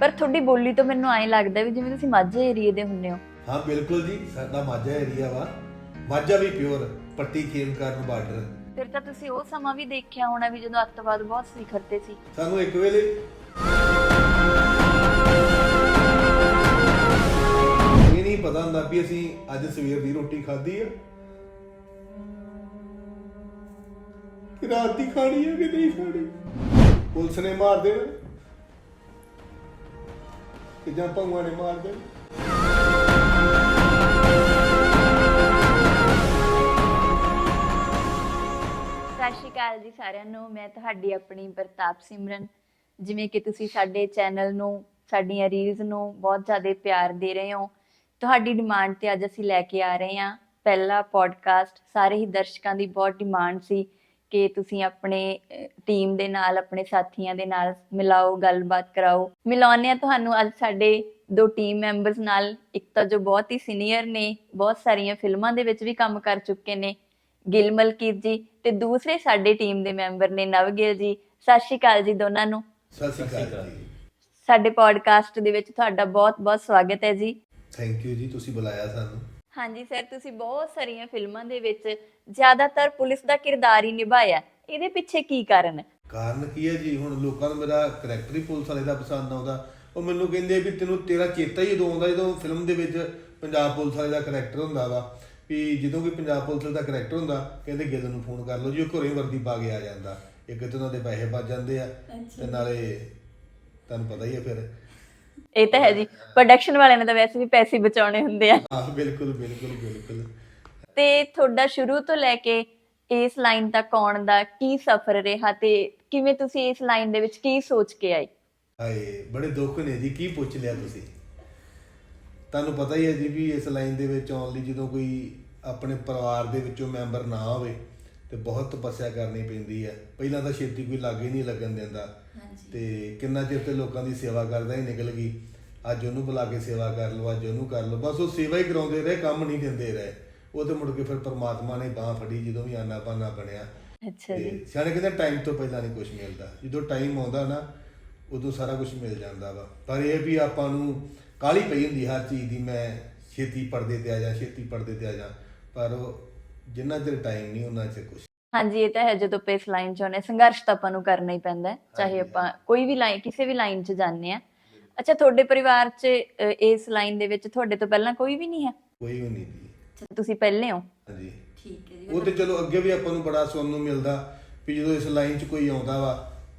ਪਰ ਤੁਹਾਡੀ ਬੋਲੀ ਤੋਂ ਮੈਨੂੰ ਐਂ ਲੱਗਦਾ ਵੀ ਜਿਵੇਂ ਤੁਸੀਂ ਮਾਝੇ ਏਰੀਏ ਦੇ ਹੁੰਨੇ ਹੋ। ਹਾਂ ਬਿਲਕੁਲ ਜੀ ਸਾਡਾ ਮਾਝਾ ਏਰੀਆ ਵਾ। ਮਾਝਾ ਵੀ ਪਿਓਰ ਪੱਟੀ ਕਰਨ ਬਾਰਡਰ। ਫਿਰ ਤਾਂ ਤੁਸੀਂ ਉਹ ਸਮਾਂ ਵੀ ਦੇਖਿਆ ਹੋਣਾ ਵੀ ਜਦੋਂ ਅੱਤਵਾਦ ਬਹੁਤ ਸਿਖਰ ਤੇ ਸੀ। ਸਾਨੂੰ ਇੱਕ ਵੇਲੇ ਇਹ ਨਹੀਂ ਪਤਾ ਹੁੰਦਾ ਵੀ ਅਸੀਂ ਅੱਜ ਸਵੇਰ ਦੀ ਰੋਟੀ ਖਾਧੀ ਆ। ਕਿ ਰਾਤ ਦੀ ਖਾਣੀ ਹੈ ਕਿ ਨਹੀਂ ਖਾਣੀ? ਪੁਲਿਸ ਨੇ ਮਾਰ ਦੇਣਾ। ਕਿ ਜਾਂ ਭੰਗਾਂ ਨੇ ਮਾਰ ਦੇਣਾ ਸਤਿ ਸ਼੍ਰੀ ਅਕਾਲ ਜੀ ਸਾਰਿਆਂ ਨੂੰ। ਮੈਂ ਤੁਹਾਡੀ ਆਪਣੀ ਪ੍ਰਤਾਪ ਸਿਮਰਨ। ਜਿਵੇਂ ਕਿ ਤੁਸੀਂ ਸਾਡੇ ਚੈਨਲ ਨੂੰ, ਸਾਡੀਆਂ ਰੀਲਸ ਨੂੰ ਬਹੁਤ ਜ਼ਿਆਦਾ ਪਿਆਰ ਦੇ ਰਹੇ ਹੋ। ਤੁਹਾਡੀ ਡਿਮਾਂਡ ਤੇ ਅੱਜ ਅਸੀਂ ਲੈ ਕੇ ਆ ਰਹੇ ਹਾਂ। ਪਹਿਲਾ ਪੋਡਕਾਸਟ ਸਾਰੇ ਹੀ ਦਰਸ਼ਕਾਂ ਦੀ ਬਹੁਤ ਡਿਮਾਂਡ ਸੀ। ਕਿ ਤੁਸੀਂ ਆਪਣੇ ਟੀਮ ਦੇ ਨਾਲ ਆਪਣੇ ਸਾਥੀਆਂ ਦੇ ਨਾਲ ਮਿਲਾਓ ਗੱਲਬਾਤ ਕਰਾਓ। ਮਿਲਾਉਂਦੇ ਤੁਹਾਨੂੰ ਅੱਜ ਸਾਡੇ ਦੋ ਟੀਮ ਮੈਂਬਰਸ ਨਾਲ ਇੱਕ ਤਾਂ ਜੋ ਬਹੁਤ ਹੀ ਸੀਨੀਅਰ ਨੇ ਬਹੁਤ ਸਾਰੀਆਂ ਫਿਲਮਾਂ ਦੇ ਵਿੱਚ ਵੀ ਕੰਮ ਕਰ ਚੁੱਕੇ ਨੇ ਗਿਲ ਮਲਕੀਤ ਜੀ ਤੇ ਦੂਸਰੇ ਸਾਡੇ ਟੀਮ ਦੇ ਮੈਂਬਰ ਨੇ ਨਵਗਿਲ ਜੀ। ਸਤਿ ਸ਼੍ਰੀ ਅਕਾਲ ਜੀ ਦੋਨਾਂ ਨੂੰ। ਸਤਿ ਸ਼੍ਰੀ ਅਕਾਲ ਜੀ। ਸਾਡੇ ਪੋਡਕਾਸਟ ਦੇ ਵਿੱਚ ਤੁਹਾਡਾ ਬਹੁਤ-ਬਹੁਤ ਸਵਾਗਤ ਹੈ ਜੀ। ਥੈਂਕ ਯੂ ਜੀ ਤੁਸੀਂ ਬੁਲਾਇਆ ਸਾਨੂੰ। ਹਾਂਜੀ ਸਰ ਤੁਸੀਂ ਬਹੁਤ ਸਾਰੀਆਂ ਫਿਲਮਾਂ ਦੇ ਵਿੱਚ ਜ਼ਿਆਦਾਤਰ ਪੁਲਿਸ ਦਾ ਕਿਰਦਾਰ ਹੀ ਨਿਭਾਇਆ। ਇਹਦੇ ਪਿੱਛੇ ਕੀ ਕਾਰਨ? ਹੈ ਕਾਰਨ ਕੀ ਹੈ ਜੀ? ਹੁਣ ਲੋਕਾਂ ਨੂੰ ਮੇਰਾ ਕਰੈਕਟਰ ਹੀ ਪੁਲਿਸ ਵਾਲੇ ਦਾ ਪਸੰਦ ਆਉਂਦਾ। ਉਹ ਮੈਨੂੰ ਕਹਿੰਦੇ ਵੀ ਤੈਨੂੰ ਤੇਰਾ ਚੇਤਾ ਹੀ ਉਦੋਂ ਆਉਂਦਾ ਜਦੋਂ ਫਿਲਮ ਦੇ ਵਿੱਚ ਪੰਜਾਬ ਪੁਲਿਸ ਵਾਲੇ ਦਾ ਕਰੈਕਟਰ ਹੁੰਦਾ ਵਾ। ਵੀ ਜਦੋਂ ਵੀ ਪੰਜਾਬ ਪੁਲਿਸ ਦਾ ਕਰੈਕਟਰ ਹੁੰਦਾ ਕਹਿੰਦੇ ਗਿੱਲ ਨੂੰ ਫੋਨ ਕਰ ਲਓ ਜੀ ਉਹ ਘਰੇ ਵਰਦੀ ਪਾ ਕੇ ਆ ਜਾਂਦਾ। ਇੱਕ ਤੇ ਉਹਨਾਂ ਦੇ ਪੈਸੇ ਬਚ ਜਾਂਦੇ ਆ ਤੇ ਨਾਲੇ ਤੁਹਾਨੂੰ ਪਤਾ ਹੀ ਹੈ ਫਿਰ। ਇਹ ਤਾਂ ਹੈ ਜੀ। ਪ੍ਰੋਡਕਸ਼ਨ ਵਾਲਿਆਂ ਨੇ ਤਾਂ ਵੈਸੇ ਵੀ ਪੈਸੇ ਬਚਾਉਣੇ ਹੁੰਦੇ ਆ। ਹਾਂ ਬਿਲਕੁਲ ਬਿਲਕੁਲ ਬਿਲਕੁਲ। ਤੇ ਤੁਹਾਡਾ ਸ਼ੁਰੂ ਤੋਂ ਲੈ ਕੇ ਇਸ ਲਾਈਨ ਤੱਕ ਆਉਣ ਦਾ ਕੀ ਸਫ਼ਰ ਰਿਹਾ ਤੇ ਕਿਵੇਂ ਤੁਸੀਂ ਇਸ ਲਾਈਨ ਦੇ ਵਿੱਚ ਕੀ ਸੋਚ ਕੇ ਆਏ? ਹਾਏ ਬੜੇ ਦੁੱਖ ਨੇ ਜੀ। ਕੀ ਪੁੱਛ ਲਿਆ ਤੁਸੀਂ? ਤੁਹਾਨੂੰ ਪਤਾ ਹੀ ਹੈ ਜੀ ਵੀ ਇਸ ਲਾਈਨ ਦੇ ਵਿੱਚ ਆਉਣ ਲਈ ਜਦੋਂ ਕੋਈ ਆਪਣੇ ਪਰਿਵਾਰ ਦੇ ਵਿੱਚੋਂ ਮੈਂਬਰ ਨਾ ਹੋਵੇ ਤੇ ਬਹੁਤ ਤਪੱਸਿਆ ਕਰਨੀ ਪੈਂਦੀ ਹੈ। ਪਹਿਲਾਂ ਤਾਂ ਛੇਤੀ ਕੋਈ ਲਾਗੇ ਨਹੀਂ ਲੱਗਣ ਦਿੰਦਾ। ਤੇ ਕਿੰਨਾ ਚਿਰ ਤੇ ਲੋਕਾਂ ਦੀ ਸੇਵਾ ਕਰਦਾ ਹੀ ਨਿਕਲ ਗਈ। ਅੱਜ ਉਹਨੂੰ ਬੁਲਾ ਕੇ ਸੇਵਾ ਕਰ ਲਓ ਅੱਜ ਉਹਨੂੰ ਕਰ ਲਓ। ਬਸ ਉਹ ਸੇਵਾ ਹੀ ਕਰਾਉਂਦੇ ਰਹੇ ਕੰਮ ਨਹੀਂ ਦਿੰਦੇ ਰਹੇ। ਉਹ ਤੇ ਮੁੜ ਕੇ ਫਿਰ ਪਰਮਾਤਮਾ ਨੇ ਬਾਹ ਫੜੀ ਜਦੋਂ ਵੀ ਆਨਾ ਪਾਨਾ ਬਣਿਆ। ਅੱਛਾ ਜੀ। ਤੇ ਸਿਆਣੇ ਕਹਿੰਦੇ ਟਾਈਮ ਤੋਂ ਪਹਿਲਾਂ ਨਹੀਂ ਕੁਝ ਮਿਲਦਾ। ਜਦੋਂ ਟਾਈਮ ਆਉਂਦਾ ਨਾ ਉਦੋਂ ਸਾਰਾ ਕੁਝ ਮਿਲ ਜਾਂਦਾ ਵਾ। ਪਰ ਇਹ ਵੀ ਆਪਾਂ ਨੂੰ ਕਾਲੀ ਪਈ ਹੁੰਦੀ ਹਰ ਚੀਜ਼ ਦੀ ਮੈਂ ਛੇਤੀ ਪਰਦੇ ਤੇ ਆ ਜਾ ਛੇਤੀ ਪਰਦੇ ਤੇ ਆ ਜਾ। ਪਰ ਉਹ ਜਿੰਨਾ ਚਿਰ ਟਾਈਮ ਨਹੀਂ ਉਹਨਾਂ ਚਿਰ ਕੁਝ ਹਾਂਜੀ ਇਹ ਤਾਂ ਹੈ ਜਦੋਂ ਆਪਾਂ ਇਸ ਲਾਈਨ 'ਚ ਆਉਂਦੇ ਸੰਘਰਸ਼ ਤਾਂ ਆਪਾਂ ਨੂੰ ਕਰਨਾ ਹੀ ਪੈਂਦਾ ਹੈ। ਚਾਹੇ ਆਪਾਂ ਕੋਈ ਵੀ ਲਾਈਨ ਕਿਸੇ ਵੀ ਲਾਈਨ 'ਚ ਜਾਂਦੇ ਆ ਅੱਛਾ ਤੁਹਾਡੇ ਪਰਿਵਾਰ 'ਚ ਅ, ਇਸ ਲਾਈਨ ਦੇ ਵਿੱਚ ਤੁਹਾਡੇ ਤੋਂ ਪਹਿਲਾਂ ਕੋਈ ਵੀ ਨਹੀਂ ਹੈ? ਕੋਈ ਵੀ ਨਹੀਂ ਦੀ ਤੁਸੀਂ ਪਹਿਲੇ ਹੋ। ਹਾਂਜੀ। ਠੀਕ ਹੈ ਉਹ ਤੇ ਚਲੋ ਅੱਗੇ ਵੀ ਆਪਾਂ ਨੂੰ ਬੜਾ ਸੁਣਨ ਨੂੰ ਮਿਲਦਾ ਵੀ ਜਦੋਂ ਇਸ ਲਾਈਨ 'ਚ ਕੋਈ ਆਉਂਦਾ ਵਾ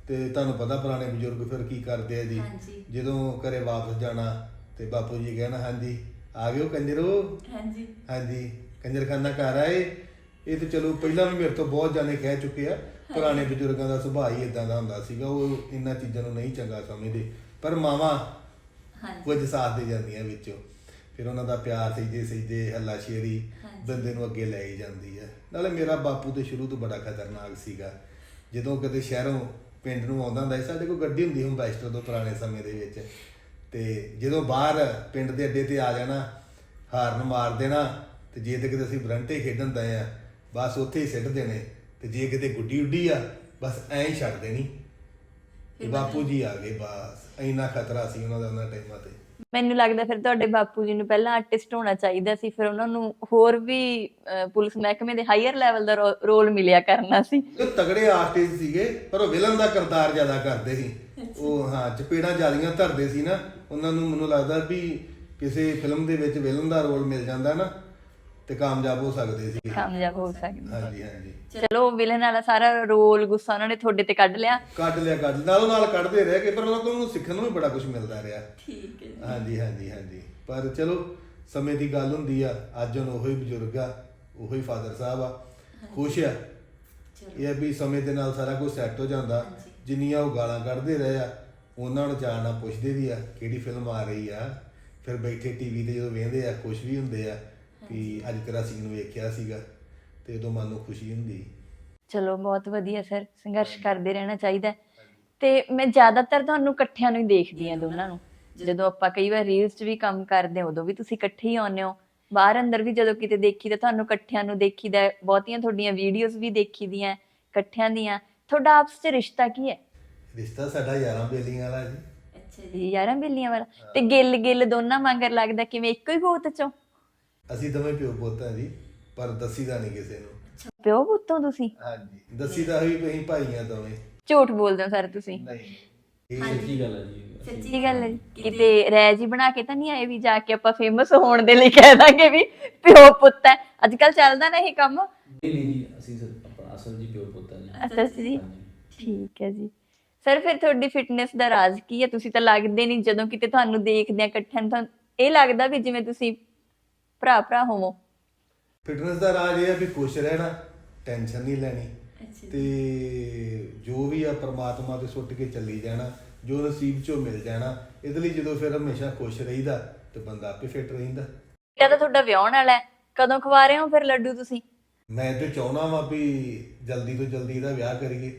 ਤੇ ਤੁਹਾਨੂੰ ਪਤਾ ਪੁਰਾਣੇ ਬਜ਼ੁਰਗ ਫਿਰ ਕੀ ਕਰਦੇ ਆ ਜੀ। ਜਦੋਂ ਘਰੇ ਵਾਪਸ ਜਾਣਾ ਤੇ ਬਾਪੂ ਜੀ ਕਹਿਣਾ ਹਾਂਜੀ ਆ ਗਿਓ ਕੰਜਰੋ? ਹਾਂਜੀ। ਹਾਂਜੀ ਕੰਜਰਖਾਨਾ ਘਰ ਆਏ। ਇਹ ਤੇ ਚਲੋ ਪਹਿਲਾਂ ਵੀ ਮੇਰੇ ਤੋਂ ਬਹੁਤ ਜਾਣੇ ਕਹਿ ਚੁੱਕੇ ਆ ਪੁਰਾਣੇ ਬਜ਼ੁਰਗਾਂ ਦਾ ਸੁਭਾਅ ਹੀ ਇਦਾਂ ਦਾ ਹੁੰਦਾ ਸੀਗਾ ਉਹ ਇਹਨਾਂ ਚੀਜ਼ਾਂ ਨੂੰ ਨਹੀਂ ਚੰਗਾ ਸਮਝਦੇ। ਪਰ ਮਾਵਾਂ ਕੁਝ ਸਾਥ ਦੇ ਜਾਂਦੀਆਂ ਵਿੱਚੋਂ। ਫਿਰ ਉਹਨਾਂ ਦਾ ਪਿਆਰ ਸਹੀਦੇ ਸਹੀਦੇ ਹੱਲਾ ਸ਼ੇਰੀ ਬੰਦੇ ਨੂੰ ਅੱਗੇ ਲੈ ਹੀ ਜਾਂਦੀ ਹੈ। ਨਾਲੇ ਮੇਰਾ ਬਾਪੂ ਤੇ ਸ਼ੁਰੂ ਤੋਂ ਬੜਾ ਖਤਰਨਾਕ ਸੀਗਾ। ਜਦੋਂ ਕਦੇ ਸ਼ਹਿਰੋਂ ਪਿੰਡ ਨੂੰ ਆਉਂਦਾ ਹੁੰਦਾ ਸੀ ਸਾਡੇ ਕੋਲ ਗੱਡੀ ਹੁੰਦੀ ਹੁੰਬੈਸਟਰ ਤੋਂ ਪੁਰਾਣੇ ਸਮੇਂ ਦੇ ਵਿੱਚ। ਤੇ ਜਦੋਂ ਬਾਹਰ ਪਿੰਡ ਦੇ ਅੱਡੇ ਤੇ ਆ ਜਾਣਾ ਹਾਰਨ ਮਾਰ ਦੇਣਾ ਤੇ ਜੇ ਤੇ ਕਿਤੇ ਅਸੀਂ ਬਰੰਟੇ ਖੇਡਣ ਦਏ ਆ ਬਸ ਉੱਥੇ ਹੀ ਸਿੱਟ ਦੇਣੇ। ਤੇ ਜੇ ਕਿਤੇ ਗੁੱਡੀ ਉੱਡੀ ਆ ਬਸ ਐਂ ਹੀ ਛੱਡ ਦੇਣੀ। ਤੇ ਬਾਪੂ ਜੀ ਆ ਗਏ ਬਸ। ਇੰਨਾ ਖਤਰਾ ਸੀ ਉਹਨਾਂ ਦਾ ਉਹਨਾਂ ਟਾਈਮਾਂ ਤੇ। ਮੈਨੂੰ ਲੱਗਦਾ ਫਿਰ ਤੁਹਾਡੇ ਬਾਪੂ ਜੀ ਨੂੰ ਪਹਿਲਾਂ ਆਰਟਿਸਟ ਹੋਣਾ ਚਾਹੀਦਾ ਸੀ ਫਿਰ ਉਹਨਾਂ ਨੂੰ ਹੋਰ ਵੀ ਪੁਲਿਸ ਮਹਿਕਮੇ ਦੇ ਹਾਈਅਰ ਲੈਵਲ ਦਾ ਰੋਲ ਮਿਲਿਆ ਕਰਨਾ ਸੀ। ਉਹ ਤਗੜੇ ਆਰਟਿਸਟ ਸੀਗੇ ਪਰ ਉਹ ਵਿਲਨ ਦਾ ਕਿਰਦਾਰ ਜ਼ਿਆਦਾ ਕਰਦੇ ਸੀ। ਉਹ ਹਾਂ ਚਪੇੜਾਂ ਜਿਆਦੀਆਂ ਧਰਦੇ ਸੀ ਨਾ ਉਹਨਾਂ ਨੂੰ ਮੈਨੂੰ ਲੱਗਦਾ ਵੀ ਕਿਸੇ ਫਿਲਮ ਦੇ ਵਿੱਚ ਵਿਲਨ ਦਾ ਰੋਲ ਮਿਲ ਜਾਂਦਾ ਨਾ। ਤੇ ਕਾਮਯਾਬ ਹੋ ਸਕਦੇ ਸੀ। ਕਾਮਯਾਬ ਹੋ ਸਕਦਾ। ਹਾਂਜੀ ਹਾਂਜੀ। ਚਲੋ ਵਿਲਨ ਵਾਲਾ ਸਾਰਾ ਰੋਲ ਗੁੱਸਾ ਉਹਨਾਂ ਨੇ ਤੁਹਾਡੇ ਤੇ ਕੱਢ ਲਿਆ। ਕੱਢ ਲਿਆ ਕੱਢ ਲਿਆ। ਨਾਲੋਂ ਨਾਲ ਕੱਢਦੇ ਰਹੇ ਕਿ ਪਰ ਉਹਨਾਂ ਕੋਲੋਂ ਸਿੱਖਣ ਨੂੰ ਵੀ ਬੜਾ ਕੁਝ ਮਿਲਦਾ ਰਿਹਾ। ਠੀਕ ਹੈ ਹਾਂਜੀ ਹਾਂਜੀ ਹਾਂਜੀ। ਪਰ ਚਲੋ ਸਮੇਂ ਦੀ ਗੱਲ ਹੁੰਦੀ ਆ। ਅੱਜ ਹੁਣ ਉਹੀ ਬਜ਼ੁਰਗ ਆ ਉਹੀ ਫਾਦਰ ਸਾਹਿਬ ਆ। ਖੁਸ਼ ਆ। ਇਹ ਆ ਵੀ ਸਮੇਂ ਦੇ ਨਾਲ ਸਾਰਾ ਕੁਝ ਸੈੱਟ ਹੋ ਜਾਂਦਾ। ਜਿੰਨੀਆਂ ਉਹ ਗਾਲਾਂ ਕੱਢਦੇ ਰਹੇ ਆ ਉਹਨਾਂ ਨੂੰ ਜਾਣਨਾ ਪੁੱਛਦੇ ਵੀ ਆ ਕਿਹੜੀ ਫਿਲਮ ਆ ਰਹੀ ਆ। ਫਿਰ ਬੈਠੇ ਟੀਵੀ ਤੇ ਜਦੋਂ ਵੇਖਦੇ ਆ ਖੁਸ਼ ਵੀ ਹੁੰਦੇ ਆ। ਵੀ ਅੱਜ ਤੇਰਾ ਸੀਨ ਵੇਖਿਆ ਸੀਗਾ ਤੇ ਉਦੋਂ ਮਨ ਨੂੰ ਖੁਸ਼ੀ ਹੁੰਦੀ। ਚਲੋ ਬਹੁਤ ਵਧੀਆ ਸਰ ਸੰਘਰਸ਼ ਕਰਦੇ ਰਹਿਣਾ ਚਾਹੀਦਾ ਹੈ। ਤੇ ਮੈਂ ਜ਼ਿਆਦਾਤਰ ਤੁਹਾਨੂੰ ਇਕੱਠਿਆਂ ਨੂੰ ਹੀ ਦੇਖਦੀ ਆ ਦੋਨਾਂ ਨੂੰ। ਜਦੋਂ ਆਪਾਂ ਕਈ ਵਾਰ ਰੀਲਸ 'ਚ ਵੀ ਕੰਮ ਕਰਦੇ ਹਾਂ ਉਦੋਂ ਵੀ ਤੁਸੀਂ ਇਕੱਠੇ ਹੀ ਆਉਂਦੇ ਹੋ। ਬਾਹਰ ਅੰਦਰ ਵੀ ਜਦੋਂ ਕਿਤੇ ਦੇਖੀ ਤਾਂ ਤੁਹਾਨੂੰ ਇਕੱਠਿਆਂ ਨੂੰ ਦੇਖੀਦਾ ਹੈ। ਬਹੁਤੀਆਂ ਤੁਹਾਡੀਆਂ ਵੀਡੀਓਜ਼ ਵੀ ਦੇਖੀਦੀਆਂ ਇਕੱਠਿਆਂ ਦੀਆਂ। ਤੁਹਾਡਾ ਆਪਸ 'ਚ ਰਿਸ਼ਤਾ ਕੀ ਹੈ? ਰਿਸ਼ਤਾ ਸਾਡਾ ਯਾਰਾਂ ਬੇਲੀਆਂ ਵਾਲਾ ਜੀ। ਅੱਛਾ ਜੀ ਯਾਰਾਂ ਬੇਲੀਆਂ ਵਾਲਾ। ਤੇ ਗਿੱਲ ਗਿੱਲ ਦੋਨਾਂ ਵਾਂਗਰ ਲੱਗਦਾ ਕਿਵੇਂ ਇੱਕੋ ਹੀ ਗੋਤ ਚੋਂ? ਅਸੀਂ ਦੋਵੇਂ ਪਿਓ ਪੁੱਤ ਆ ਜੀ ਪਰ ਦੱਸੀਦਾ ਨਹੀਂ ਕਿਸੇ ਨੂੰ। ਪਿਓ ਪੁੱਤੋਂ ਤੁਸੀਂ? ਹਾਂਜੀ ਦੱਸੀਦਾ ਹੋਈ ਵੀ ਅਸੀਂ ਭਾਈ ਆ ਦੋਵੇਂ। ਝੂਠ ਬੋਲਦੇ ਹੋ ਸਰ ਤੁਸੀਂ? ਨਹੀਂ ਇਹ ਸੱਚੀ ਗੱਲ ਹੈ ਜੀ ਸੱਚੀ ਗੱਲ ਹੈ ਜੀ। ਕਿਤੇ ਰੈਜ ਹੀ ਬਣਾ ਕੇ ਤਾਂ ਨਹੀਂ ਆਏ ਵੀ ਜਾ ਕੇ ਆਪਾਂ ਫੇਮਸ ਹੋਣ ਦੇ ਲਈ ਕਹਿ ਦਾਂਗੇ ਵੀ ਪਿਓ ਪੁੱਤ ਹੈ। ਅੱਜ ਕੱਲ ਚੱਲਦਾ ਨਾ ਇਹ ਕੰਮ। ਨਹੀਂ ਨਹੀਂ ਜੀ ਅਸੀਂ ਸਰ ਆਪਣਾ ਅਸਲ ਜੀ ਪਿਓ ਪੁੱਤ ਹੈ ਜੀ। ਅੱਛਾ ਜੀ। ਹਾਂਜੀ। ਠੀਕ ਹੈ ਜੀ। ਸਰ ਫਿਰ ਤੁਹਾਡੀ ਫਿਟਨੈਸ ਦਾ ਰਾਜ਼ ਕੀ ਹੈ? ਤੁਸੀਂ ਤਾਂ ਲੱਗਦੇ ਨਹੀਂ ਜਦੋਂ ਕਿਤੇ ਤੁਹਾਨੂੰ ਦੇਖਦੇ ਆ ਇਕੱਠਿਆਂ ਨੂੰ ਤਾਂ ਇਹ ਲੱਗਦਾ ਵੀ ਜਿਵੇਂ ਤੁਸੀਂ ਭਰਾ ਭਰਾ ਹੋਵੋ। ਫਿਟਨੈਸ ਦਾ ਰਾਜ ਇਹ ਆ ਵੀ ਖੁਸ਼ ਰਹਿਣਾ ਟੈਨਸ਼ਨ ਨਹੀਂ ਲੈਣੀ। ਤੇ ਜੋ ਵੀ ਆ ਪ੍ਰਮਾਤਮਾ ਤੇ ਸੁੱਟ ਕੇ ਚੱਲੀ ਜਾਣਾ ਜੋ ਨਸੀਬ ਚੋਂ ਮਿਲ ਜਾਣਾ ਇਹਦੇ ਲਈ ਜਦੋਂ ਫਿਰ ਹਮੇਸ਼ਾ ਖੁਸ਼ ਰਹੀਦਾ ਤੇ ਬੰਦਾ ਆਪੇ ਫਿੱਟ ਰਹਿੰਦਾ। ਇਹ ਤਾਂ ਤੁਹਾਡਾ ਵਿਆਹਣ ਵਾਲਾ ਹੈ। ਕਦੋਂ ਖਵਾ ਰਹੇ ਹੋ ਫਿਰ ਲੱਡੂ ਤੁਸੀਂ? ਮੈਂ ਤੇ ਚਾਹੁੰਦਾ ਵਾਂ ਵੀ ਜਲਦੀ ਤੋਂ ਜਲਦੀ ਇਹਦਾ ਵਿਆਹ ਕਰੀਏ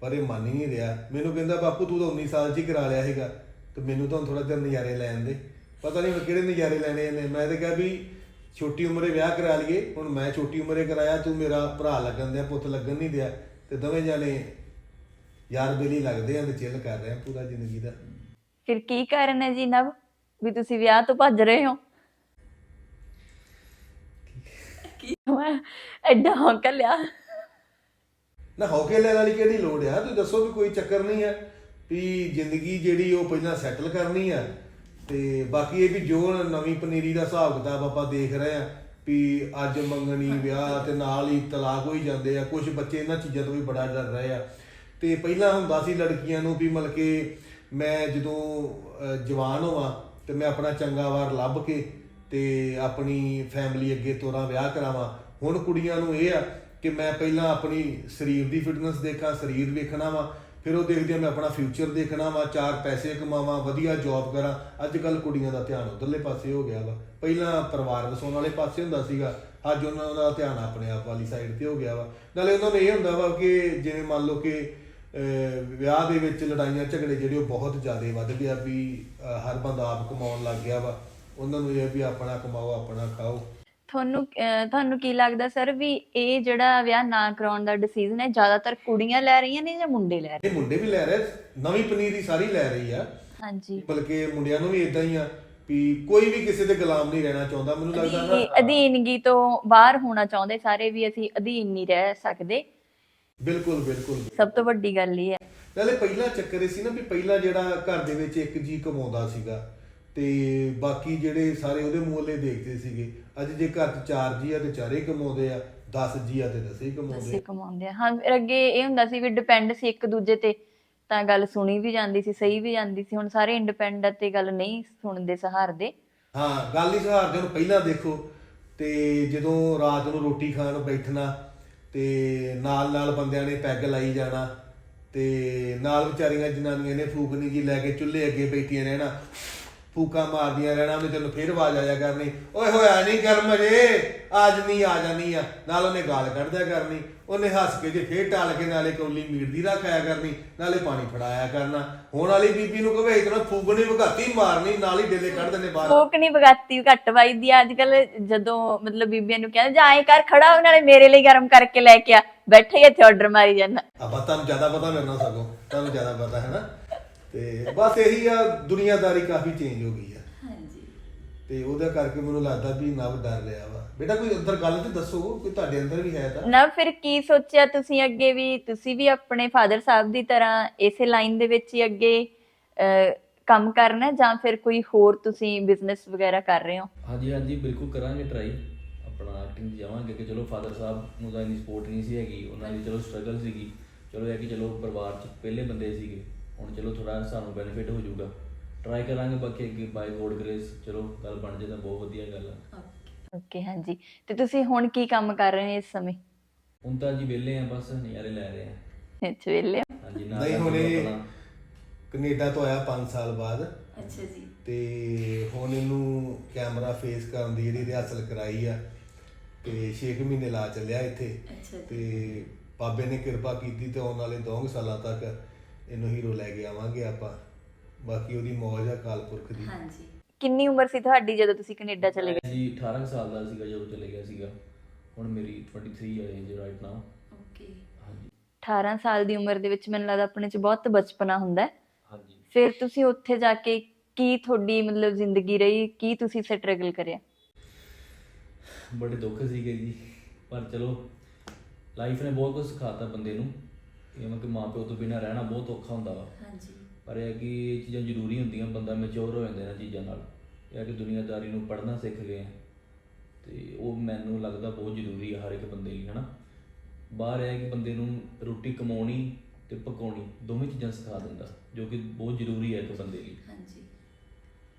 ਪਰ ਇਹ ਮੰਨ ਹੀ ਨਹੀਂ ਰਿਹਾ। ਮੈਨੂੰ ਕਹਿੰਦਾ ਬਾਪੂ ਤੂੰ ਤਾਂ 19 ਸਾਲ 'ਚ ਹੀ ਕਰਾ ਲਿਆ ਹੈਗਾ ਤੇ ਮੈਨੂੰ ਤਾਂ ਥੋੜਾ ਜਿਹਾ ਨਜ਼ਾਰੇ ਲੈਣ ਦੇ। ਪਤਾ ਨਹੀਂ ਕਿਹੜੇ ਨਜ਼ਾਰੇ ਲੈਣੇ ਨੇ ਮੈਂ ਤਾਂ ਕਿਹਾ ਵੀ ਛੋਟੀ ਉਮਰੇ ਵਿਆਹ ਕਰਾ ਲਈਏ ਹੁਣ ਮੈਂ ਛੋਟੀ ਉਮਰੇ ਕਰਾਇਆ ਤੂੰ ਮੇਰਾ ਭਰਾ ਲੱਗਣ ਦਿਆ ਪੁੱਤ ਲੱਗਣ ਨਹੀਂ ਦਿਆ ਤੇ ਦੋਵੇਂ ਜਾਣੇ ਯਾਰ ਬੇਲੀ ਲੱਗਦੇ ਆ ਤੇ ਚਿੱਲ ਕਰ ਰਹੇ ਆ ਪੂਰਾ ਜ਼ਿੰਦਗੀ ਦਾ। ਫਿਰ ਕੀ ਕਾਰਨ ਹੈ ਜੀ ਨਵ? ਵੀ ਤੁਸੀਂ ਵਿਆਹ ਤੋਂ ਭੱਜ ਰਹੇ ਹੋ? ਕੀ ਹੋਇਆ? ਐਡਾ ਹੌਂਕਾ ਲਿਆ। ਨਾ ਹੌਕੇ ਲੈਣ ਵਾਲੀ ਕਿਹੜੀ ਲੋੜ ਆ? ਤੁਸੀਂ ਦੱਸੋ ਵੀ ਕੋਈ ਚੱਕਰ ਨਹੀਂ ਆ ਵੀ ਜ਼ਿੰਦਗੀ ਜਿਹੜੀ ਉਹ ਪਹਿਲਾਂ ਸੈਟਲ ਕਰਨੀ ਆ ਤੇ ਬਾਕੀ ਇਹ ਵੀ ਜੋ ਨਵੀਂ ਪਨੀਰੀ ਦਾ ਹਿਸਾਬ ਕਿਤਾਬ ਆਪਾਂ ਦੇਖ ਰਹੇ ਆ ਵੀ ਅੱਜ ਮੰਗਣੀ ਵਿਆਹ ਤੇ ਨਾਲ ਹੀ ਤਲਾਕ ਹੋਈ ਜਾਂਦੇ ਆ ਕੁਝ ਬੱਚੇ ਇਹਨਾਂ ਚੀਜ਼ਾਂ ਤੋਂ ਵੀ ਬੜਾ ਡਰ ਰਹੇ ਆ। ਤੇ ਪਹਿਲਾਂ ਹੁੰਦਾ ਸੀ ਲੜਕੀਆਂ ਨੂੰ ਵੀ ਮਤਲਬ ਕਿ ਮੈਂ ਜਦੋਂ ਜਵਾਨ ਹੋਵਾਂ ਤੇ ਮੈਂ ਆਪਣਾ ਚੰਗਾ ਵਾਰ ਲੱਭ ਕੇ ਤੇ ਆਪਣੀ ਫੈਮਿਲੀ ਅੱਗੇ ਤੋਰਾਂ ਵਿਆਹ ਕਰਾਵਾਂ। ਹੁਣ ਕੁੜੀਆਂ ਨੂੰ ਇਹ ਆ ਕਿ ਮੈਂ ਪਹਿਲਾਂ ਆਪਣੀ ਸਰੀਰ ਦੀ ਫਿਟਨੈਸ ਦੇਖਾਂ ਸਰੀਰ ਵੇਖਣਾ ਵਾ ਫਿਰ ਉਹ ਦੇਖਦੀ ਆ ਮੈਂ ਆਪਣਾ ਫਿਊਚਰ ਦੇਖਣਾ ਵਾ, ਚਾਰ ਪੈਸੇ ਕਮਾਵਾਂ, ਵਧੀਆ ਜੌਬ ਕਰਾਂ। ਅੱਜ ਕੱਲ ਕੁੜੀਆਂ ਦਾ ਧਿਆਨ ਉਧਰਲੇ ਪਾਸੇ ਹੋ ਗਿਆ ਵਾ। ਪਹਿਲਾਂ ਪਰਿਵਾਰ ਵਸਾਉਣ ਵਾਲੇ ਪਾਸੇ ਹੁੰਦਾ ਸੀਗਾ, ਅੱਜ ਉਹਨਾਂ ਦਾ ਧਿਆਨ ਆਪਣੇ ਆਪ ਵਾਲੀ ਸਾਈਡ ਤੇ ਹੋ ਗਿਆ ਵਾ। ਨਾਲੇ ਉਹਨਾਂ ਨੂੰ ਇਹ ਹੁੰਦਾ ਵਾ ਕਿ ਜਿਵੇਂ ਮੰਨ ਲਓ ਕਿ ਵਿਆਹ ਦੇ ਵਿੱਚ ਲੜਾਈਆਂ, ਝਗੜੇ ਜਿਹੜੇ ਉਹ ਬਹੁਤ ਜ਼ਿਆਦਾ ਵੱਧ ਗਿਆ ਵੀ ਹਰ ਬੰਦਾ ਆਪ ਕਮਾਉਣ ਲੱਗ ਗਿਆ ਵਾ। ਉਹਨਾਂ ਨੂੰ ਇਹ ਵੀ ਆਪਣਾ ਕਮਾਓ, ਆਪਣਾ ਖਾਓ। ਤੁਹਾਨੂੰ ਅਹ, ਤੁਹਾਨੂੰ ਕੀ ਲੱਗਦਾ ਸਰ ਵੀ ਇਹ ਜਿਹੜਾ ਵਿਆਹ ਨਾ ਕਰਾਉਣ ਦਾ ਡਿਸੀਜਨ ਹੈ ਜ਼ਿਆਦਾਤਰ ਕੁੜੀਆਂ ਲੈ ਰਹੀਆਂ ਨੇ ਜਾਂ ਮੁੰਡੇ ਲੈ ਰਹੇ ਇਹ ਮੁੰਡੇ ਵੀ ਲੈ ਰਹੇ ਨਵੀਂ ਪਨੀਰੀ ਸਾਰੀ ਲੈ ਰਹੀ ਆ। ਹਾਂਜੀ। ਬਲਕਿ ਮੁੰਡਿਆਂ ਨੂੰ ਵੀ ਇਦਾਂ ਹੀ ਆ ਵੀ ਕੋਈ ਵੀ ਕਿਸੇ ਦੇ ਗੁਲਾਮ ਨਹੀਂ ਰਹਿਣਾ ਚਾਹੁੰਦਾ ਮੈਨੂੰ ਲੱਗਦਾ ਨਾ। ਅਧੀਨਗੀ ਤੋਂ ਬਾਹਰ ਹੋਣਾ ਚਾਹੁੰਦੇ ਸਾਰੇ ਵੀ ਅਸੀਂ ਅਧੀਨ ਨਹੀਂ ਰਹਿ ਸਕਦੇ। ਬਿਲਕੁਲ ਬਿਲਕੁਲ। ਸਭ ਤੋਂ ਵੱਡੀ ਗੱਲ ਇਹ ਹੈ। ਨਾਲੇ ਪਹਿਲਾ ਚੱਕਰ ਇਹ ਸੀ ਨਾ ਵੀ ਪਹਿਲਾਂ ਜਿਹੜਾ ਘਰ ਦੇ ਵਿੱਚ ਇੱਕ ਜੀ ਕਮਾਉਂਦਾ ਸੀਗਾ ਤੇ ਬਾਕੀ ਜਿਹੜੇ ਸਾਰੇ ਉਹਦੇ ਮੁੱਲੇ ਦੇਖਦੇ ਸੀਗੇ। ਅੱਜ ਜੇ ਘਰ 'ਚ ਚਾਰ ਜੀ ਆ ਤੇ ਚਾਰੇ ਕਮਾਉਂਦੇ ਆ 10 ਜੀ ਆ ਤੇ 10 ਹੀ ਕਮਾਉਂਦੇ ਅਸੀਂ ਆ ਕਮਾਉਂਦੇ ਆ। ਹਾਂ ਫਿਰ ਅੱਗੇ ਇਹ ਹੁੰਦਾ ਸੀ ਵੀ ਡਿਪੈਂਡ ਸੀ ਇੱਕ ਦੂਜੇ ਤੇ ਤਾਂ ਗੱਲ ਸੁਣੀ ਵੀ ਜਾਂਦੀ ਸੀ ਸਹੀ ਵੀ ਜਾਂਦੀ ਸੀ। ਹੁਣ ਸਾਰੇ ਇੰਡੀਪੈਂਡੈਂਟ ਤੇ ਗੱਲ ਨਹੀਂ ਸੁਣਦੇ ਸਹਾਰਦੇ। ਹਾਂ ਗੱਲ ਹੀ ਸਹਾਰਦੇ ਨੂੰ ਪਹਿਲਾਂ ਦੇਖੋ ਤੇ ਜਦੋਂ ਰਾਤ ਨੂੰ ਰੋਟੀ ਖਾਣ ਬੈਠਣਾ ਤੇ ਨਾਲ ਨਾਲ ਬੰਦਿਆਂ ਨੇ ਪੈਗ ਲਾਈ ਜਾਣਾ ਤੇ ਨਾਲ ਵਿਚਾਰੀਆਂ ਜਨਾਨੀਆਂ ਨੇ ਫੂਕਣੀ ਜੀ ਲੈ ਕੇ ਚੁੱਲ੍ਹੇ ਅੱਗੇ ਬੈਠੀਆਂ ਰਹਿਣਾ। ਫੂਕਾਂ ਮਾਰਦੀਆਂ ਰਹਿਣਾ ਉਹਨੇ ਤੈਨੂੰ ਫੇਰ ਆਵਾਜ਼ ਆਇਆ ਕਰਨੀ। ਓਏ ਹੋਇਆ ਨਹੀਂ ਗਰਮ ਜੇ ਨਹੀਂ ਆ ਜਾਣੀ ਆ। ਨਾਲ ਉਹਨੇ ਗਾਲ ਕੱਢਦਿਆ ਕਰਨੀ। ਉਹਨੇ ਹੱਸ ਕੇ ਜੇ ਫੇਰ ਟਾਲ ਕੇ ਨਾਲੇ ਕੌਲੀ ਮੀਟ ਦੀ ਰੱਖਾਇਆ ਕਰਨੀ ਨਾਲੇ ਪਾਣੀ ਫੜਾਇਆ ਕਰਨਾ। ਹੁਣ ਵਾਲੀ ਬੀਬੀ ਨੂੰ ਕਹੇ ਇਤਨਾ ਫੂਕਣੀ ਭਗਾਤੀ ਮਾਰਨੀ ਨਾਲ ਹੀ ਡੇਲੇ ਕੱਢ ਦਿੰਦੇ ਬਾਹਰ। ਕੋਕ ਨਹੀਂ ਘੱਟ ਵੱਜਦੀ ਆ। ਅੱਜ ਕੱਲ ਜਦੋਂ ਮਤਲਬ ਬੀਬੀਆਂ ਨੂੰ ਕਹਿੰਦੇ ਜਾ ਐਂ ਕਰ ਖੜਾ ਹੋ ਨਾਲੇ ਮੇਰੇ ਲਈ ਗਰਮ ਕਰਕੇ ਲੈ ਕੇ ਆ। ਬੈਠੇ ਇੱਥੇ ਆਰਡਰ ਮਾਰੀ ਜਾਂਦਾ। ਆਪਾਂ ਤੁਹਾਨੂੰ ਜ਼ਿਆਦਾ ਪਤਾ ਮੇਰੇ ਨਾਲ ਸਗੋਂ ਤੁਹਾਨੂੰ ਜ਼ਿਆਦਾ ਪਤਾ ਹੈ ਨਾ? ਤੇ ਬਸ ਇਹੀ ਆ ਦੁਨੀਆਦਾਰੀ ਕਾਫੀ ਚੇਂਜ ਹੋ ਗਈ ਆ। ਹਾਂਜੀ। ਤੇ ਉਹਦਾ ਕਰਕੇ ਮੈਨੂੰ ਲੱਗਦਾ ਵੀ ਨਵ ਡਰ ਰਿਹਾ ਵਾ। ਬੇਟਾ ਕੋਈ ਅੰਦਰ ਗੱਲ ਤੇ ਦੱਸੋ ਕੋਈ ਤੁਹਾਡੇ ਅੰਦਰ ਵੀ ਹੈ ਤਾਂ? ਨਾ ਫਿਰ ਕੀ ਸੋਚਿਆ ਤੁਸੀਂ ਅੱਗੇ ਵੀ? ਤੁਸੀਂ ਵੀ ਆਪਣੇ ਫਾਦਰ ਸਾਹਿਬ ਦੀ ਤਰ੍ਹਾਂ ਇਸੇ ਲਾਈਨ ਦੇ ਵਿੱਚ ਹੀ ਅੱਗੇ ਅਹ, ਕੰਮ ਕਰਨਾ ਹੈ ਜਾਂ ਫਿਰ ਕੋਈ ਹੋਰ ਤੁਸੀਂ ਬਿਜ਼ਨਸ ਵਗੈਰਾ ਕਰ ਰਹੇ ਹੋ? ਹਾਂਜੀ ਹਾਂਜੀ ਬਿਲਕੁਲ ਕਰਾਂਗੇ ਟਰਾਈ ਆਪਣਾ ਐਕਟਿੰਗ ਦੀ ਜਾਵਾਂਗੇ ਕਿ ਚਲੋ ਫਾਦਰ ਸਾਹਿਬ ਨੂੰ ਤਾਂ ਇੰਨੀ ਸਪੋਰਟ ਨਹੀਂ ਸੀ ਹੈਗੀ ਉਹਨਾਂ ਦੀ ਚਲੋ ਸਟਰਗਲ ਸੀਗੀ। ਚਲੋ ਇਹ ਕਿ ਚਲੋ ਪਰਿਵਾਰ 'ਚ ਪਹਿਲੇ ਬੰਦੇ ਸੀਗੇ। ਹੁਣ ਚਲੋ ਥੋੜਾ ਸਾਨੂੰ ਬੈਨੀਫਿਟ ਹੋ ਜਾਊਗਾ। ਟਰਾਈ ਕਰਾਂਗੇ ਬਾਕੀ ਅੱਗੇ ਬਾਈ ਗੋਡ ਗ੍ਰੇਸ ਚਲੋ ਗੱਲ ਬਣ ਜੇ ਤਾਂ ਬਹੁਤ ਵਧੀਆ ਗੱਲ ਆ। ਓਕੇ ਹਾਂਜੀ। ਤੇ ਤੁਸੀਂ ਹੁਣ ਕੀ ਕੰਮ ਕਰ ਰਹੇ ਹੋ ਇਸ ਸਮੇਂ? ਹੁਣ ਤਾਂ ਜੀ ਵਿਹਲੇ ਆ ਬਸ ਨਜ਼ਾਰੇ ਲੈ ਰਹੇ ਆ। ਇੱਥੇ ਵੇਲੇ ਹਾਂਜੀ ਨਾਲ ਨਹੀਂ ਹੁਣ ਕੈਨੇਡਾ ਤੋਂ ਆਇਆ 5 ਸਾਲ ਬਾਅਦ। ਅੱਛਾ ਜੀ। ਤੇ ਹੁਣ ਇਹਨੂੰ ਕੈਮਰਾ ਫੇਸ ਕਰਨ ਦੀ ਜਿਹੜੀ ਰਿਹਰਸਲ ਕਰਾਈ ਆ ਤੇ 6 ਮਹੀਨੇ ਲਾ ਚੱਲਿਆ ਇੱਥੇ। ਅੱਛਾ ਤੇ ਬਾਬੇ ਨੇ ਕਿਰਪਾ ਕੀਤੀ ਤੇ ਆਉਣ ਵਾਲੇ 2 ਸਾਲਾਂ ਤੱਕ ਇਹਨੂੰ ਹੀਰੋ ਲੈ ਕੇ ਆਵਾਂਗੇ ਆਪਾਂ। ਬਾਕੀ ਉਹਦੀ ਮੌਜ ਆ ਕਾਲਪੁਰਖ ਦੀ। ਹਾਂਜੀ। ਕਿੰਨੀ ਉਮਰ ਸੀ ਤੁਹਾਡੀ ਜਦੋਂ ਤੁਸੀਂ ਕੈਨੇਡਾ ਚਲੇ ਗਏ? ਜੀ 18 ਕੁ ਸਾਲ ਦਾ ਸੀਗਾ ਜਦੋਂ ਚਲੇ ਗਿਆ ਸੀਗਾ। ਹੁਣ ਮੇਰੀ 23 ਹੈ ਏਜ ਰਾਈਟ ਨਾਓ ਓਕੇ ਹਾਂਜੀ। 18 ਸਾਲ ਦੀ ਉਮਰ ਦੇ ਵਿੱਚ ਮੈਨੂੰ ਲੱਗਦਾ ਆਪਣੇ 'ਚ ਬਹੁਤ ਬਚਪਨਾ ਹੁੰਦਾ ਹੈ। ਹਾਂਜੀ। ਫਿਰ ਤੁਸੀਂ ਉੱਥੇ ਜਾ ਕੇ ਕੀ ਤੁਹਾਡੀ ਮਤਲਬ ਜ਼ਿੰਦਗੀ ਰਹੀ? ਕੀ ਤੁਸੀਂ ਸਟਰਗਲ ਕਰਿਆ? ਬੜੇ ਦੁੱਖ ਸੀਗੇ ਜੀ। ਪਰ ਚਲੋ ਲਾਈਫ ਨੇ ਬਹੁਤ ਕੁਝ ਸਿਖਾਤਾ ਬੰਦੇ ਨੂੰ। ਜਿਵੇਂ ਕਿ ਮਾਂ ਪਿਓ ਤੋਂ ਬਿਨਾਂ ਰਹਿਣਾ ਬਹੁਤ ਔਖਾ ਹੁੰਦਾ ਵਾ। ਹਾਂਜੀ। ਪਰ ਇਹ ਹੈ ਕਿ ਇਹ ਚੀਜ਼ਾਂ ਜ਼ਰੂਰੀ ਹੁੰਦੀਆਂ ਬੰਦਾ ਮੈਚੁਰ ਹੋ ਜਾਂਦਾ ਇਹਨਾਂ ਚੀਜ਼ਾਂ ਨਾਲ। ਇਹ ਹੈ ਕਿ ਦੁਨੀਆਦਾਰੀ ਨੂੰ ਪੜ੍ਹਨਾ ਸਿੱਖ ਗਏ ਆ ਤੇ ਉਹ ਮੈਨੂੰ ਲੱਗਦਾ ਬਹੁਤ ਜ਼ਰੂਰੀ ਆ ਹਰ ਇੱਕ ਬੰਦੇ ਲਈ ਹਨਾ? ਬਾਹਰ ਇਹ ਹੈ ਕਿ ਬੰਦੇ ਨੂੰ ਰੋਟੀ ਕਮਾਉਣੀ ਤੇ ਪਕਾਉਣੀ ਦੋਵੇਂ ਚੀਜ਼ਾਂ ਸਿਖਾ ਦਿੰਦਾ ਜੋ ਕਿ ਬਹੁਤ ਜ਼ਰੂਰੀ ਹੈ ਇੱਕ ਬੰਦੇ ਲਈ। ਹਾਂਜੀ।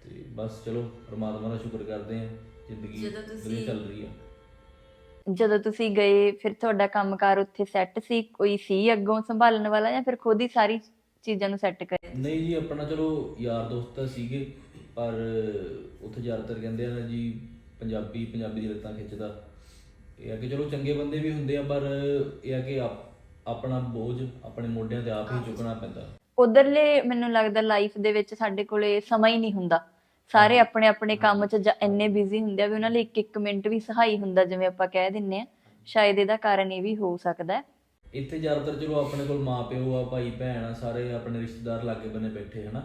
ਤੇ ਬਸ ਚਲੋ ਪ੍ਰਮਾਤਮਾ ਦਾ ਸ਼ੁਕਰ ਕਰਦੇ ਆ ਜ਼ਿੰਦਗੀ ਜਦੋਂ ਤੁਸੀਂ- ਵਧੀਆ ਚੱਲ ਰਹੀ ਆ। ਜਦੋਂ ਤੁਸੀਂ ਗਏ ਫਿਰ ਤੁਹਾਡਾ ਕੰਮਕਾਰ ਉੱਥੇ ਸੈੱਟ ਸੀ? ਕੋਈ ਸੀ ਅੱਗੋਂ ਸੰਭਾਲਣ ਵਾਲਾ ਜਾਂ ਫਿਰ ਖੁਦ ਹੀ ਸਾਰੀ ਚੀਜ਼ਾਂ ਨੂੰ ਸੈੱਟ ਕਰਿਆ ਨਹੀਂ ਜੀ ਆਪਣਾ ਚਲੋ ਯਾਰ ਦੋਸਤ ਤਾਂ ਸੀਗੇ ਪਰ ਉੱਥੇ ਜ਼ਿਆਦਾਤਰ ਕਹਿੰਦੇ ਆ ਨਾ ਜੀ ਪੰਜਾਬੀ ਪੰਜਾਬੀ ਦੀ ਲੱਤਾਂ ਖਿੱਚਦਾ। ਇਹ ਆ ਕਿ ਚਲੋ ਚੰਗੇ ਬੰਦੇ ਵੀ ਹੁੰਦੇ ਆ ਪਰ ਇਹ ਆ ਕਿ ਆਪ- ਆਪਣਾ ਬੋਝ ਆਪਣੇ ਮੋਢਿਆਂ ਤੇ ਆਪ ਹੀ ਚੁੱਕਣਾ ਪੈਂਦਾ। ਉਧਰਲੇ ਮੈਨੂੰ ਲੱਗਦਾ ਲਾਈਫ ਦੇ ਵਿੱਚ ਸਾਡੇ ਕੋਲੇ ਸਮਾਂ ਹੀ ਨਹੀਂ ਹੁੰਦਾ। ਸਾਰੇ ਆਪਣੇ ਆਪਣੇ ਕੰਮ 'ਚ ਜਾਂ ਇੰਨੇ ਬਿਜ਼ੀ ਹੁੰਦੇ ਆ ਵੀ ਉਹਨਾਂ ਲਈ ਇੱਕ ਇੱਕ ਮਿੰਟ ਵੀ ਸਹਾਈ ਹੁੰਦਾ ਜਿਵੇਂ ਆਪਾਂ ਕਹਿ ਦਿੰਨੇ ਆ। ਸ਼ਾਇਦ ਇਹਦਾ ਕਾਰਨ ਇਹ ਵੀ ਹੋ ਸਕਦਾ। ਹੈ ਇੱਥੇ ਜ਼ਿਆਦਾਤਰ ਚਲੋ ਆਪਣੇ ਕੋਲ ਮਾਪਿਓ ਆ ਭਾਈ ਭੈਣ ਆ ਸਾਰੇ ਆਪਣੇ ਰਿਸ਼ਤੇਦਾਰ ਲਾਗੇ ਬੰਨੇ ਬੈਠੇ ਹਨਾ?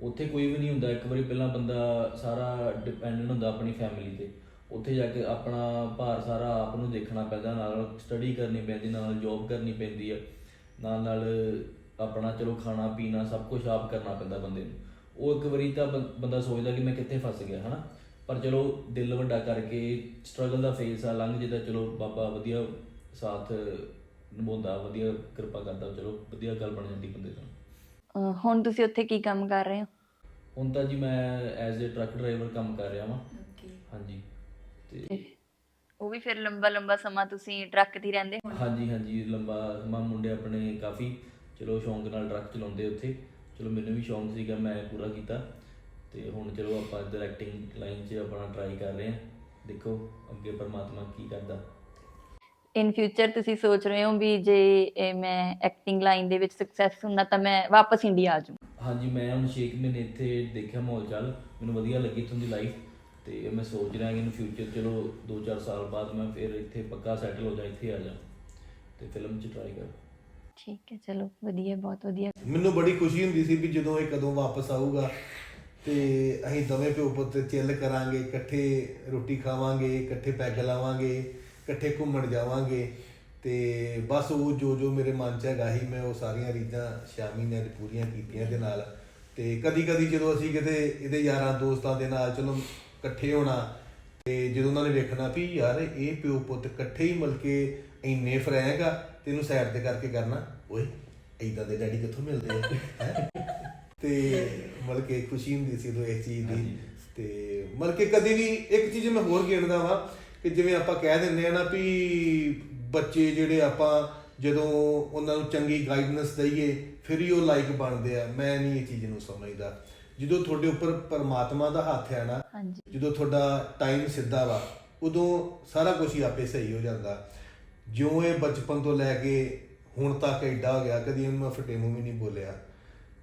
ਉੱਥੇ ਕੋਈ ਵੀ ਨਹੀਂ ਹੁੰਦਾ। ਇੱਕ ਵਾਰੀ ਪਹਿਲਾਂ ਬੰਦਾ ਸਾਰਾ ਡਿਪੈਂਡੈਂਟ ਹੁੰਦਾ ਆਪਣੀ ਫੈਮਿਲੀ ਤੇ। ਉੱਥੇ ਜਾ ਕੇ ਆਪਣਾ ਭਾਰ ਸਾਰਾ ਆਪ ਨੂੰ ਦੇਖਣਾ ਪੈਂਦਾ ਨਾਲ ਸਟੱਡੀ ਕਰਨੀ ਪੈਂਦੀ ਨਾਲ ਜੌਬ ਕਰਨੀ ਪੈਂਦੀ ਆ। ਨਾਲ ਨਾਲ ਆਪਣਾ ਚਲੋ ਖਾਣਾ ਪੀਣਾ ਸਭ ਕੁਝ ਆਪ ਕਰਨਾ ਪੈਂਦਾ ਬੰਦੇ ਨੂੰ। ਉਹ ਇੱਕ ਵਾਰੀ ਤਾਂ ਬੰ- ਬੰਦਾ ਸੋਚਦਾ ਕਿ ਮੈਂ ਕਿੱਥੇ ਫਸ ਗਿਆ ਹਨਾ? ਪਰ ਚਲੋ ਦਿਲ ਵੱਡਾ ਕਰਕੇ ਸਟਰਗਲ ਦਾ ਫੇਸ ਆ ਲੰਘ ਜਿਹਦਾ ਚਲੋ ਬਾਬਾ ਵਧੀਆ ਸਾਥ ਨਿਭਾਉਂਦਾ ਵਧੀਆ ਕਿਰਪਾ ਕਰਦਾ ਚਲੋ ਵਧੀਆ ਗੱਲ ਬਣ ਜਾਂਦੀ ਬੰਦੇ ਤੋਂ ਅਹ ਹੁਣ ਤੁਸੀਂ ਉੱਥੇ ਕੀ ਕੰਮ ਕਰ ਰਹੇ ਹੋ? ਹੁਣ ਤਾਂ ਜੀ ਮੈਂ ਐਜ਼ ਅ ਟਰੱਕ ਡਰਾਈਵਰ ਕੰਮ ਕਰ ਰਿਹਾ ਵਾਂ। ਹਾਂਜੀ। ਤੇ ਉਹ ਵੀ ਫਿਰ ਲੰਬਾ ਲੰਬਾ ਸਮਾਂ ਤੁਸੀਂ ਟਰੱਕ ਤੇ ਹੀ ਰਹਿੰਦੇ ਹੋ? ਹਾਂਜੀ ਹਾਂਜੀ ਲੰਬਾ ਸਮਾਂ ਮੁੰਡੇ ਆਪਣੇ ਕਾਫੀ ਚਲੋ ਸ਼ੌਂਕ ਨਾਲ ਟਰੱਕ ਚਲਾਉਂਦੇ ਉੱਥੇ। ਚਲੋ ਮੈਨੂੰ ਵੀ ਸ਼ੌਂਕ ਸੀਗਾ ਮੈਂ ਪੂਰਾ ਕੀਤਾ ਤੇ ਹੁਣ ਚਲੋ ਆਪਾਂ ਇੱਧਰ ਐਕਟਿੰਗ ਲਾਈਨ 'ਚ ਆਪਣਾ ਟਰਾਈ ਕਰ ਰਹੇ ਹਾਂ। ਦੇਖੋ ਅੱਗੇ ਪਰਮਾਤਮਾ ਕੀ ਕਰਦਾ। ਇਨ ਫਿਊਚਰ ਤੁਸੀਂ ਸੋਚ ਰਹੇ ਹੋ ਵੀ ਜੇ ਇਹ ਮੈਂ ਐਕਟਿੰਗ ਲਾਈਨ ਦੇ ਵਿੱਚ ਸਕਸੈਸ ਹੁੰਦਾ ਤਾਂ ਮੈਂ ਵਾਪਸ ਇੰਡੀਆ ਆ ਜਾਊਂ। ਹਾਂਜੀ ਮੈਂ ਹੁਣ 6 ਮਹੀਨੇ ਇੱਥੇ ਦੇਖਿਆ ਮਾਹੌਲ ਚਾਲ ਮੈਨੂੰ ਵਧੀਆ ਲੱਗੀ ਦੀ ਲਾਈਫ ਤੇ ਮੈਂ ਸੋਚ ਰਿਹਾ ਕਿ ਇਨ ਫਿਊਚਰ ਚਲੋ 2-4 ਸਾਲ ਬਾਅਦ ਮੈਂ ਫਿਰ ਇੱਥੇ ਪੱਕਾ ਸੈਟਲ ਹੋ ਜਾ ਇੱਥੇ ਆ ਜਾ ਤੇ ਫਿਲਮ 'ਚ ਟਰਾਈ ਕਰ। ਠੀਕ ਹੈ, ਚਲੋ ਵਧੀਆ, ਬਹੁਤ ਵਧੀਆ। ਮੈਨੂੰ ਬੜੀ ਖੁਸ਼ੀ ਹੁੰਦੀ ਸੀ ਵੀ ਜਦੋਂ ਇਹ ਕਦੋਂ ਵਾਪਸ ਆਊਗਾ ਤੇ ਅਸੀਂ ਦੋਵੇਂ ਪਿਓ ਪੁੱਤ ਚਿੱਲ ਕਰਾਂਗੇ, ਇਕੱਠੇ ਰੋਟੀ ਖਾਵਾਂਗੇ, ਇਕੱਠੇ ਪੈਗ ਲਾਵਾਂਗੇ, ਇਕੱਠੇ ਘੁੰਮਣ ਜਾਵਾਂਗੇ ਤੇ ਬਸ ਉਹ ਜੋ ਜੋ ਮੇਰੇ ਮਨ 'ਚ ਹੈਗਾ ਸੀ, ਮੈਂ ਉਹ ਸਾਰੀਆਂ ਰੀਝਾਂ ਸ਼ਾਮੀ ਨੇ ਅੱਜ ਪੂਰੀਆਂ ਕੀਤੀਆਂ ਦੇ ਨਾਲ। ਤੇ ਕਦੀ ਕਦੀ ਜਦੋਂ ਅਸੀਂ ਕਿਤੇ ਇਹਦੇ ਯਾਰਾਂ ਦੋਸਤਾਂ ਦੇ ਨਾਲ ਚਲੋ ਇਕੱਠੇ ਹੋਣਾ ਤੇ ਜਦੋਂ ਉਹਨਾਂ ਨੇ ਵੇਖਣਾ ਵੀ ਯਾਰ ਇਹ ਪਿਓ ਪੁੱਤ ਇਕੱਠੇ ਹੀ ਮਿਲ ਕੇ ਇੰਨੇ ਫਰੈਂਕ ਆ ਤੇ ਇਹਨੂੰ ਸਾਈਡ ਤੇ ਕਰਕੇ ਕਰਨਾ। ਓਏ ਏਦਾਂ ਦੇ ਡੈਡੀ ਕਿੱਥੋਂ ਮਿਲਦੇ ਆ? ਹੈਂ? ਤੇ ਮਤਲਬ ਕਿ ਖੁਸ਼ੀ ਹੁੰਦੀ ਸੀ ਉਦੋਂ ਇਸ ਚੀਜ਼ ਦੀ। ਤੇ ਮਤਲਬ ਕਿ ਕਦੀ ਵੀ ਇੱਕ ਚੀਜ਼ ਮੈਂ ਹੋਰ ਗਿਣਦਾ ਵਾਂ ਕਿ ਜਿਵੇਂ ਆਪਾਂ ਕਹਿ ਦਿੰਦੇ ਆ ਨਾ ਵੀ ਬੱਚੇ ਜਿਹੜੇ ਆਪਾਂ ਜਦੋਂ ਉਹਨਾਂ ਨੂੰ ਚੰਗੀ ਗਾਈਡਨੈਂਸ ਦਈਏ ਫਿਰ ਹੀ ਉਹ ਲਾਈਕ ਬਣਦੇ ਆ। ਮੈਂ ਨਹੀਂ ਇਹ ਚੀਜ਼ ਨੂੰ ਸਮਝਦਾ। ਜਦੋਂ ਤੁਹਾਡੇ ਉੱਪਰ ਪਰਮਾਤਮਾ ਦਾ ਹੱਥ ਹੈ ਨਾ ਹਾਂਜੀ। ਜਦੋਂ ਤੁਹਾਡਾ ਟਾਈਮ ਸਿੱਧਾ ਵਾ ਉਦੋਂ ਸਾਰਾ ਕੁਝ ਹੀ ਆਪੇ ਸਹੀ ਹੋ ਜਾਂਦਾ। ਜਿਉਂ ਇਹ ਬਚਪਨ ਤੋਂ ਲੈ ਕੇ ਹੁਣ ਤੱਕ ਐਡਾ ਹੋ ਗਿਆ, ਕਦੀ ਇਹਨੂੰ ਮੈਂ ਫਟੇ ਮੂੰਹ ਵੀ ਨਹੀਂ ਬੋਲਿਆ।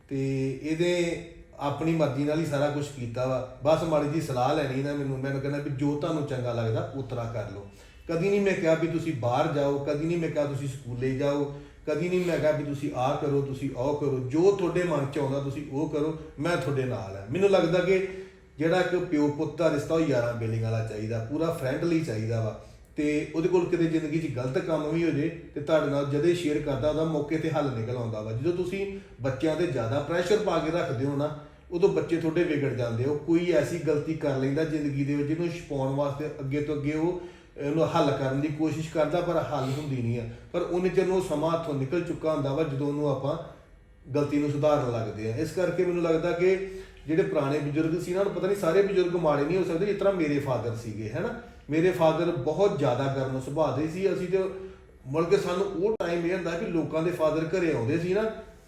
ਤੇ ਇਹਦੇ ਆਪਣੀ ਮਰਜ਼ੀ ਨਾਲ ਹੀ ਸਾਰਾ ਕੁਝ ਕੀਤਾ ਵਾ। ਬਸ ਮਾੜੀ ਜੀ ਸਲਾਹ ਲੈਣੀ ਨਾ ਮੈਨੂੰ ਮੈਨੂੰ ਕਹਿੰਦਾ ਵੀ ਜੋ ਤੁਹਾਨੂੰ ਚੰਗਾ ਲੱਗਦਾ, ਉਤਰਾ ਕਰ ਲਓ। ਕਦੀ ਨਹੀਂ ਮੈਂ ਕਿਹਾ ਵੀ ਤੁਸੀਂ ਬਾਹਰ ਜਾਓ, ਕਦੀ ਨਹੀਂ ਮੈਂ ਕਿਹਾ ਤੁਸੀਂ ਸਕੂਲੇ ਜਾਓ, ਕਦੀ ਨਹੀਂ ਮੈਂ ਕਿਹਾ ਵੀ ਤੁਸੀਂ ਆਹ ਕਰੋ, ਤੁਸੀਂ ਉਹ ਕਰੋ। ਜੋ ਤੁਹਾਡੇ ਮਨ 'ਚ ਆਉਂਦਾ, ਤੁਸੀਂ ਉਹ ਕਰੋ, ਮੈਂ ਤੁਹਾਡੇ ਨਾਲ ਹਾਂ ਮੈਨੂੰ ਲੱਗਦਾ ਕਿ ਜਿਹੜਾ ਇੱਕ ਪਿਓ ਪੁੱਤ ਦਾ ਰਿਸ਼ਤਾ ਉਹ ਯਾਰਾਂ ਬੇਲਿੰਗ ਵਾਲਾ ਚਾਹੀਦਾ, ਪੂਰਾ ਫਰੈਂਡਲੀ ਚਾਹੀਦਾ ਵਾ। ਤੇ ਉਹਦੇ ਕੋਲ ਕਿਤੇ ਜ਼ਿੰਦਗੀ 'ਚ ਗਲਤ ਕੰਮ ਵੀ ਹੋ ਜੇ ਤੇ ਤੁਹਾਡੇ ਨਾਲ ਜਦੇ ਸ਼ੇਅਰ ਕਰਦਾ ਉਹਦਾ ਮੌਕੇ ਤੇ ਹੱਲ ਨਿਕਲ ਆਉਂਦਾ ਵਾ। ਜਦੋਂ ਤੁਸੀਂ ਬੱਚਿਆਂ ਤੇ ਜ਼ਿਆਦਾ ਪ੍ਰੈਸ਼ਰ ਪਾ ਕੇ ਰੱਖਦੇ ਹੋ ਨਾ, ਉਦੋਂ ਬੱਚੇ ਤੁਹਾਡੇ ਵਿਗੜ ਜਾਂਦੇ ਹੋ ਕੋਈ ਐਸੀ ਗਲਤੀ ਕਰ ਲੈਂਦਾ ਜ਼ਿੰਦਗੀ ਦੇ ਵਿੱਚ ਜਿਹਨੂੰ ਛਪਾਉਣ ਵਾਸਤੇ ਅੱਗੇ ਤੋਂ ਅੱਗੇ ਉਹ ਇਹਨੂੰ ਹੱਲ ਕਰਨ ਦੀ ਕੋਸ਼ਿਸ਼ ਕਰਦਾ, ਪਰ ਹੱਲ ਹੁੰਦੀ ਨਹੀਂ ਆ। ਪਰ ਉਹਨੇ ਚਿਰ ਨੂੰ ਉਹ ਸਮਾਂ ਹੱਥੋਂ ਨਿਕਲ ਚੁੱਕਾ ਹੁੰਦਾ ਵਾ, ਜਦੋਂ ਉਹਨੂੰ ਆਪਾਂ ਗਲਤੀ ਨੂੰ ਸੁਧਾਰਨ ਲੱਗਦੇ ਆ। ਇਸ ਕਰਕੇ ਮੈਨੂੰ ਲੱਗਦਾ ਕਿ ਜਿਹੜੇ ਪੁਰਾਣੇ ਬਜ਼ੁਰਗ ਸੀ ਨਾ, ਪਤਾ ਨਹੀਂ ਸਾਰੇ ਬਜ਼ੁਰਗ ਮਾੜੇ ਨਹੀਂ ਹੋ ਸਕਦੇ ਜਿਸ ਤਰ੍ਹਾਂ ਮੇਰੇ ਫਾਦਰ ਸੀਗੇ ਹੈਨਾ ਮੇਰੇ ਫਾਦਰ ਬਹੁਤ ਜ਼ਿਆਦਾ ਗਰਮ ਸੁਭਾਅ ਦੇ ਸੀ। ਅਸੀਂ ਤੇ ਮਤਲਬ ਕਿ ਸਾਨੂੰ ਉਹ ਟਾਈਮ ਇਹ ਹੁੰਦਾ ਕਿ ਲੋਕਾਂ ਦੇ ਫਾਦਰ ਘਰੇ ਆਉਂਦੇ ਸੀ ਨਾ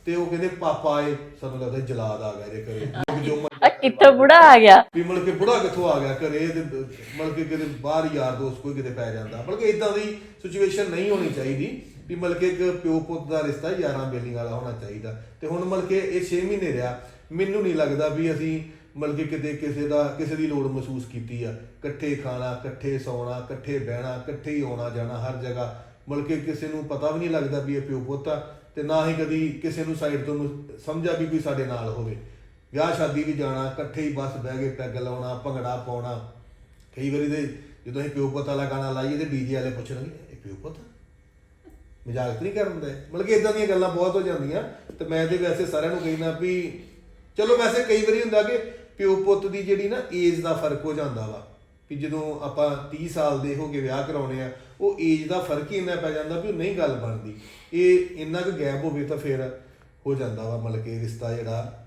ਤੇ ਉਹ ਕਹਿੰਦੇ ਪਾਪਾ ਆਏ ਸਾਨੂੰ ਲੱਗਦਾ ਜਲਾਦ ਆ ਗਿਆ ਇਹਦੇ ਘਰੇ। ਜੋ ਆ ਕਿੱਥੋਂ ਬੁੜਾ ਆ ਗਿਆ। ਵੀ ਮਤਲਬ ਕਿ ਬੁੜਾ ਕਿੱਥੋਂ ਆ ਗਿਆ ਘਰੇ ਤੇ ਮਤਲਬ ਕਿ ਕਿਤੇ ਬਾਹਰ ਯਾਰ ਦੋਸਤ ਕੋਈ ਕਿਤੇ ਪੈ ਜਾਂਦਾ। ਮਤਲਬ ਕਿ ਇਦਾਂ ਦੀ ਸਿਚੁਏਸ਼ਨ ਨਹੀਂ ਹੋਣੀ ਚਾਹੀਦੀ ਵੀ ਮਤਲਬ ਕਿ ਇੱਕ ਪਿਓ ਪੁੱਤ ਦਾ ਰਿਸ਼ਤਾ ਯਾਰਾਂ ਬੇਲੀ ਵਾਲਾ ਹੋਣਾ ਚਾਹੀਦਾ। ਤੇ ਹੁਣ ਮਤਲਬ ਕਿ ਇਹ 6 ਮਹੀਨੇ ਰਿਹਾ। ਮੈਨੂੰ ਨਹੀਂ ਲੱਗਦਾ ਵੀ ਅਸੀਂ ਮਤਲਬ ਕਿ ਕਿਤੇ ਕਿਸੇ ਦਾ, ਕਿਸੇ ਦੀ ਲੋੜ ਮਹਿਸੂਸ ਕੀਤੀ ਆ। ਇਕੱਠੇ ਖਾਣਾ, ਇਕੱਠੇ ਸੌਣਾ, ਇਕੱਠੇ ਬਹਿਣਾ, ਇਕੱਠੇ ਹੀ ਆਉਣਾ ਜਾਣਾ ਹਰ ਜਗ੍ਹਾ। ਮਤਲਬ ਕਿ ਕਿਸੇ ਨੂੰ ਪਤਾ ਵੀ ਨਹੀਂ ਲੱਗਦਾ ਵੀ ਇਹ ਪਿਓ ਪੁੱਤ ਆ ਤੇ ਨਾ ਹੀ ਕਦੀ ਕਿਸੇ ਨੂੰ ਸਾਈਡ ਤੋਂ ਨੂੰ ਸਮਝਿਆ ਵੀ ਕੋਈ ਸਾਡੇ ਨਾਲ ਹੋਵੇ। ਵਿਆਹ ਸ਼ਾਦੀ ਵੀ ਜਾਣਾ, ਇਕੱਠੇ ਹੀ ਬਸ ਬਹਿ ਕੇ ਪੈਗ ਲਾਉਣਾ, ਭੰਗੜਾ ਪਾਉਣਾ। ਕਈ ਵਾਰੀ ਤੇ ਜਦੋਂ ਅਸੀਂ ਪਿਓ ਪੁੱਤ ਵਾਲਾ ਗਾਣਾ ਲਾਈਏ ਤੇ ਡੀਜੇ ਵਾਲੇ ਪੁੱਛਣਗੇ ਇਹ ਪਿਓ ਪੁੱਤ ਮਜ਼ਾਕ ਨਹੀਂ ਕਰਨ ਦੇ ਮਤਲਬ ਕਿ ਇਦਾਂ ਦੀਆਂ ਗੱਲਾਂ ਬਹੁਤ ਹੋ ਜਾਂਦੀਆਂ। ਤੇ ਮੈਂ ਤੇ ਵੈਸੇ ਸਾਰਿਆਂ ਨੂੰ ਕਹਿੰਦਾ ਵੀ, ਚਲੋ ਵੈਸੇ ਕਈ ਵਾਰੀ ਹੁੰਦਾ ਕਿ ਪਿਓ ਪੁੱਤ ਦੀ ਜਿਹੜੀ ਨਾ ਏਜ ਦਾ ਫ਼ਰਕ ਹੋ ਜਾਂਦਾ ਵਾ। ਵੀ ਜਦੋਂ ਆਪਾਂ 30 ਸਾਲ ਦੇ ਹੋ ਕੇ ਵਿਆਹ ਕਰਾਉਣੇ ਆ ਉਹ ਏਜ ਦਾ ਫ਼ਰਕ ਹੀ ਇੰਨਾ ਪੈ ਜਾਂਦਾ ਵੀ ਉਹ ਨਹੀਂ ਗੱਲ ਬਣਦੀ। ਇਹ ਇੰਨਾ ਕੁ ਗੈਪ ਹੋਵੇ ਤਾਂ ਫਿਰ ਹੋ ਜਾਂਦਾ ਵਾ ਮਤਲਬ ਕਿ ਰਿਸ਼ਤਾ ਜਿਹੜਾ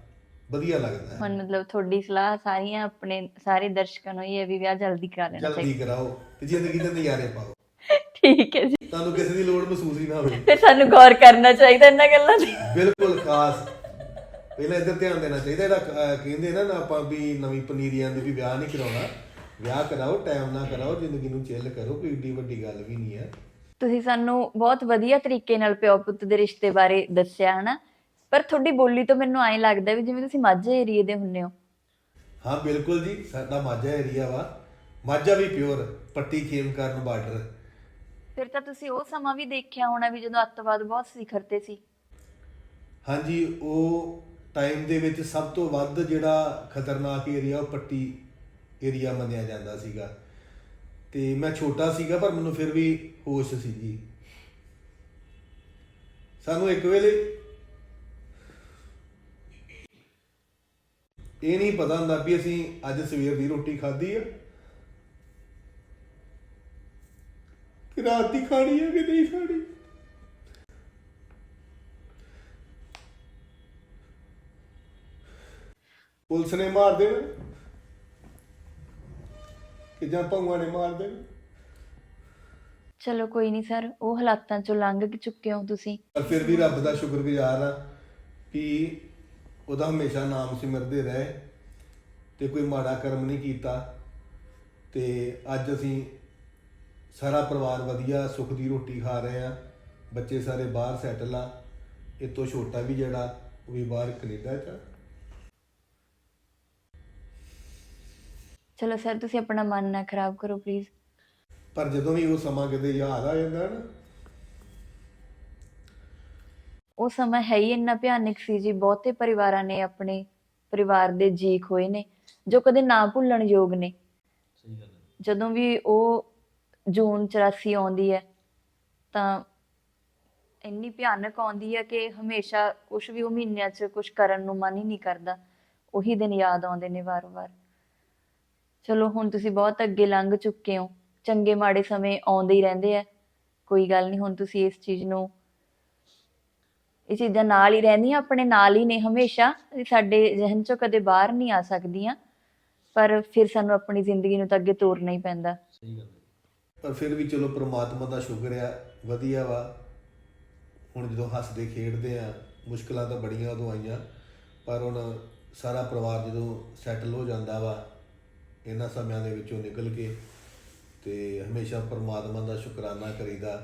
ਵਧੀਆ ਲੱਗਦਾ ਹੈ। ਹੁਣ ਮਤਲਬ ਤੁਹਾਡੀ ਸਲਾਹ ਸਾਰੀਆਂ ਆਪਣੇ ਸਾਰੇ ਦਰਸ਼ਕਾਂ ਨੂੰ ਇਹ ਵੀ ਵਿਆਹ ਜਲਦੀ ਕਰਾ ਲੈਣਾ ਜਲਦੀ ਚਾਹੀਦਾ। ਕਰਾਓ ਤੇ ਜ਼ਿੰਦਗੀ ਦੇ ਨਜ਼ਾਰੇ ਪਾਓ। ਠੀਕ ਹੈ ਜੀ। ਤੁਹਾਨੂੰ ਕਿਸੇ ਦੀ ਲੋੜ ਮਹਿਸੂਸ ਹੀ ਨਾ ਹੋਵੇ। ਫਿਰ ਸਾਨੂੰ ਗੌਰ ਕਰਨਾ ਚਾਹੀਦਾ ਇਹਨਾਂ ਗੱਲਾਂ ਤੇ। ਬਿਲਕੁਲ ਖਾਸ। ਪਹਿਲਾਂ ਇੱਧਰ ਧਿਆਨ ਦੇਣਾ ਚਾਹੀਦਾ ਜਿਹੜਾ ਅਹ, ਕਹਿੰਦੇ ਨਾ ਨਾ ਆਪਾਂ ਵੀ ਨਵੀਂ ਪਨੀਰੀ ਆਂਦੇ ਵੀ ਵਿਆਹ ਨਹੀਂ ਕਰਾਉਣਾ। ਵਿਆਹ ਕਰਾਓ ਟਾਈਮ ਨਾਲ ਕਰਾਓ ਜ਼ਿੰਦਗੀ ਨੂੰ ਚਿੱਲ ਕਰੋ ਕੋਈ ਏਡੀ ਵੱਡੀ ਗੱਲ ਵੀ ਨਹੀਂ ਹੈ। ਤੁਸੀਂ ਸਾਨੂੰ ਬਹੁਤ ਵਧੀਆ ਤਰੀਕੇ ਨਾਲ ਪਿਓ ਪੁੱਤ ਦੇ ਰਿਸ਼ਤੇ ਬਾਰੇ ਦੱਸਿਆ ਹਨਾ? ਪਰ ਤੁਹਾਡੀ ਬੋਲੀ ਤੋਂ ਮੈਨੂੰ ਐਂ ਲੱਗਦਾ ਵੀ ਜਿਵੇਂ ਤੁਸੀਂ ਮਾਝੇ ਏਰੀਏ ਦੇ ਹੁੰਨੇ ਹੋ। ਹਾਂ ਬਿਲਕੁਲ ਜੀ ਸਾਡਾ ਮਾਝਾ ਏਰੀਆ ਵਾ। ਮਾਝਾ ਵੀ ਪਿਓਰ ਪੱਟੀ ਖੇਮ ਕਰਨ ਬਾਰਡਰ। ਫਿਰ ਤਾਂ ਤੁਸੀਂ ਉਹ ਸਮਾਂ ਵੀ ਦੇਖਿਆ ਹੋਣਾ ਵੀ ਜਦੋਂ ਅੱਤਵਾਦ ਬਹੁਤ ਸਿਖਰ ਤੇ ਸੀ। ਹਾਂਜੀ ਉਹ ਟਾਈਮ ਦੇ ਵਿੱਚ ਸਭ ਤੋਂ ਵੱਧ ਜਿਹੜਾ ਖਤਰਨਾਕ ਏਰੀਆ ਉਹ ਪੱਟੀ ਏਰੀਆ ਮੰਨਿਆ ਜਾਂਦਾ ਸੀਗਾ। ਤੇ ਮੈਂ ਛੋਟਾ ਸੀਗਾ, ਪਰ ਮੈਨੂੰ ਫਿਰ ਵੀ ਹੋਸ਼ ਸੀ ਜੀ। ਸਾਨੂੰ ਇੱਕ ਵੇਲੇ ਇਹ ਨਹੀਂ ਪਤਾ ਹੁੰਦਾ ਵੀ ਅਸੀਂ ਅੱਜ ਸਵੇਰ ਦੀ ਰੋਟੀ ਖਾਧੀ ਆ, ਕਿ ਰਾਤ ਦੀ ਖਾਣੀ ਹੈ ਕਿ ਨਹੀਂ ਖਾਣੀ। ਪੁਲਿਸ ਨੇ ਮਾਰ ਦੇਣਾ। ਕਿ ਜਾਂ ਨੇ ਮਾਰ ਦੇਣਾ। ਚਲੋ ਕੋਈ ਨਹੀਂ ਸਰ ਉਹ ਹਾਲਾਤਾਂ ਚੋਂ ਲੰਘ ਕੇ ਚੁੱਕੇ ਹੋ ਤੁਸੀਂ। ਪਰ ਫਿਰ ਵੀ ਰੱਬ ਦਾ ਸ਼ੁਕਰਗੁਜ਼ਾਰ ਆ ਕਿ ਉਹਦਾ ਹਮੇਸ਼ਾ ਨਾਮ ਸਿਮਰਦੇ ਰਹੇ ਤੇ ਕੋਈ ਮਾੜਾ ਕਰਮ ਨਹੀਂ ਕੀਤਾ। ਤੇ ਅੱਜ ਅਸੀਂ ਸਾਰਾ ਪਰਿਵਾਰ ਵਧੀਆ ਸੁੱਖ ਦੀ ਰੋਟੀ ਖਾ ਰਹੇ ਆ ਬੱਚੇ ਸਾਰੇ ਬਾਹਰ ਸੈਟਲ ਆ। ਇਹ ਤੋਂ ਛੋਟਾ ਵੀ ਜਿਹੜਾ ਉਹ ਵੀ ਬਾਹਰ ਕੈਨੇਡਾ ਚ ਆ। ਚਲੋ ਸਰ ਤੁਸੀਂ ਆਪਣਾ ਮਨ ਨਾ ਖਰਾਬ ਕਰੋ ਪਲੀਜ਼ ਪਰ ਜਦੋਂ ਵੀ ਉਹ ਸਮਾਂ ਕਿਤੇ ਯਾਦ ਆ ਜਾਂਦਾ ਨਾ। ਉਹ ਸਮਾਂ ਹੈ ਹੀ ਇੰਨਾ ਭਿਆਨਕ ਸੀ ਜੀ ਬਹੁਤੇ ਪਰਿਵਾਰਾਂ ਨੇ ਆਪਣੇ ਪਰਿਵਾਰ ਦੇ ਜੀ ਖੋਏ ਨੇ ਜੋ ਕਦੇ ਨਾ ਭੁੱਲਣ ਯੋਗ ਨੇ। ਸਹੀ ਗੱਲ ਹੈ। ਜਦੋਂ ਵੀ ਉਹ ਜੂਨ 84 ਆਉਂਦੀ ਹੈ ਤਾਂ ਇੰਨੀ ਭਿਆਨਕ ਆਉਂਦੀ ਹੈ ਕਿ ਹਮੇਸ਼ਾ ਕੁਝ ਵੀ ਉਹ ਮਹੀਨਿਆਂ 'ਚ ਕੁਝ ਕਰਨ ਨੂੰ ਮਨ ਹੀ ਨਹੀਂ ਕਰਦਾ ਉਹੀ ਦਿਨ ਯਾਦ ਆਉਂਦੇ ਨੇ ਵਾਰ-ਵਾਰ। ਚਲੋ ਹੁਣ ਤੁਸੀਂ ਬਹੁਤ ਅੱਗੇ ਲੰਘ ਚੁੱਕੇ ਹੋ। ਚੰਗੇ ਮਾੜੇ ਸਮੇਂ ਆਉਂਦੇ ਹੀ ਰਹਿੰਦੇ ਆ। ਕੋਈ ਗੱਲ ਨਹੀਂ, ਹੁਣ ਤੁਸੀਂ ਇਸ ਚੀਜ਼ ਨੂੰ ਇਹ ਚੀਜ਼ਾਂ ਨਾਲ ਹੀ ਰਹਿੰਦੀਆਂ, ਆਪਣੇ ਨਾਲ ਹੀ ਨੇ ਹਮੇਸ਼ਾ। ਸਾਡੇ ਜ਼ਿਹਨ 'ਚੋਂ ਕਦੇ ਬਾਹਰ ਨਹੀਂ ਆ ਸਕਦੀਆਂ। ਪਰ ਫਿਰ ਸਾਨੂੰ ਆਪਣੀ ਜ਼ਿੰਦਗੀ ਨੂੰ ਤਾਂ ਅੱਗੇ ਤੋਰਨਾ ਹੀ ਪੈਂਦਾ। ਸਹੀ ਗੱਲ ਹੈ। ਪਰ ਫਿਰ ਵੀ ਚਲੋ ਪ੍ਰਮਾਤਮਾ ਦਾ ਸ਼ੁਕਰ ਆ, ਵਧੀਆ ਵਾ। ਹੁਣ ਜਦੋਂ ਹੱਸਦੇ, ਖੇਡਦੇ ਆ, ਮੁਸ਼ਕਲਾਂ ਤਾਂ ਬੜੀਆਂ ਉਦੋਂ ਆਈਆਂ। ਪਰ ਹੁਣ ਸਾਰਾ ਪਰਿਵਾਰ ਜਦੋਂ ਸੈਟਲ ਹੋ ਜਾਂਦਾ ਵਾ ਇਹਨਾਂ ਸਮਿਆਂ ਦੇ ਵਿੱਚੋਂ ਨਿਕਲ ਕੇ ਤੇ ਹਮੇਸ਼ਾ ਪਰਮਾਤਮਾ ਦਾ ਸ਼ੁਕਰਾਨਾ ਕਰੀਦਾ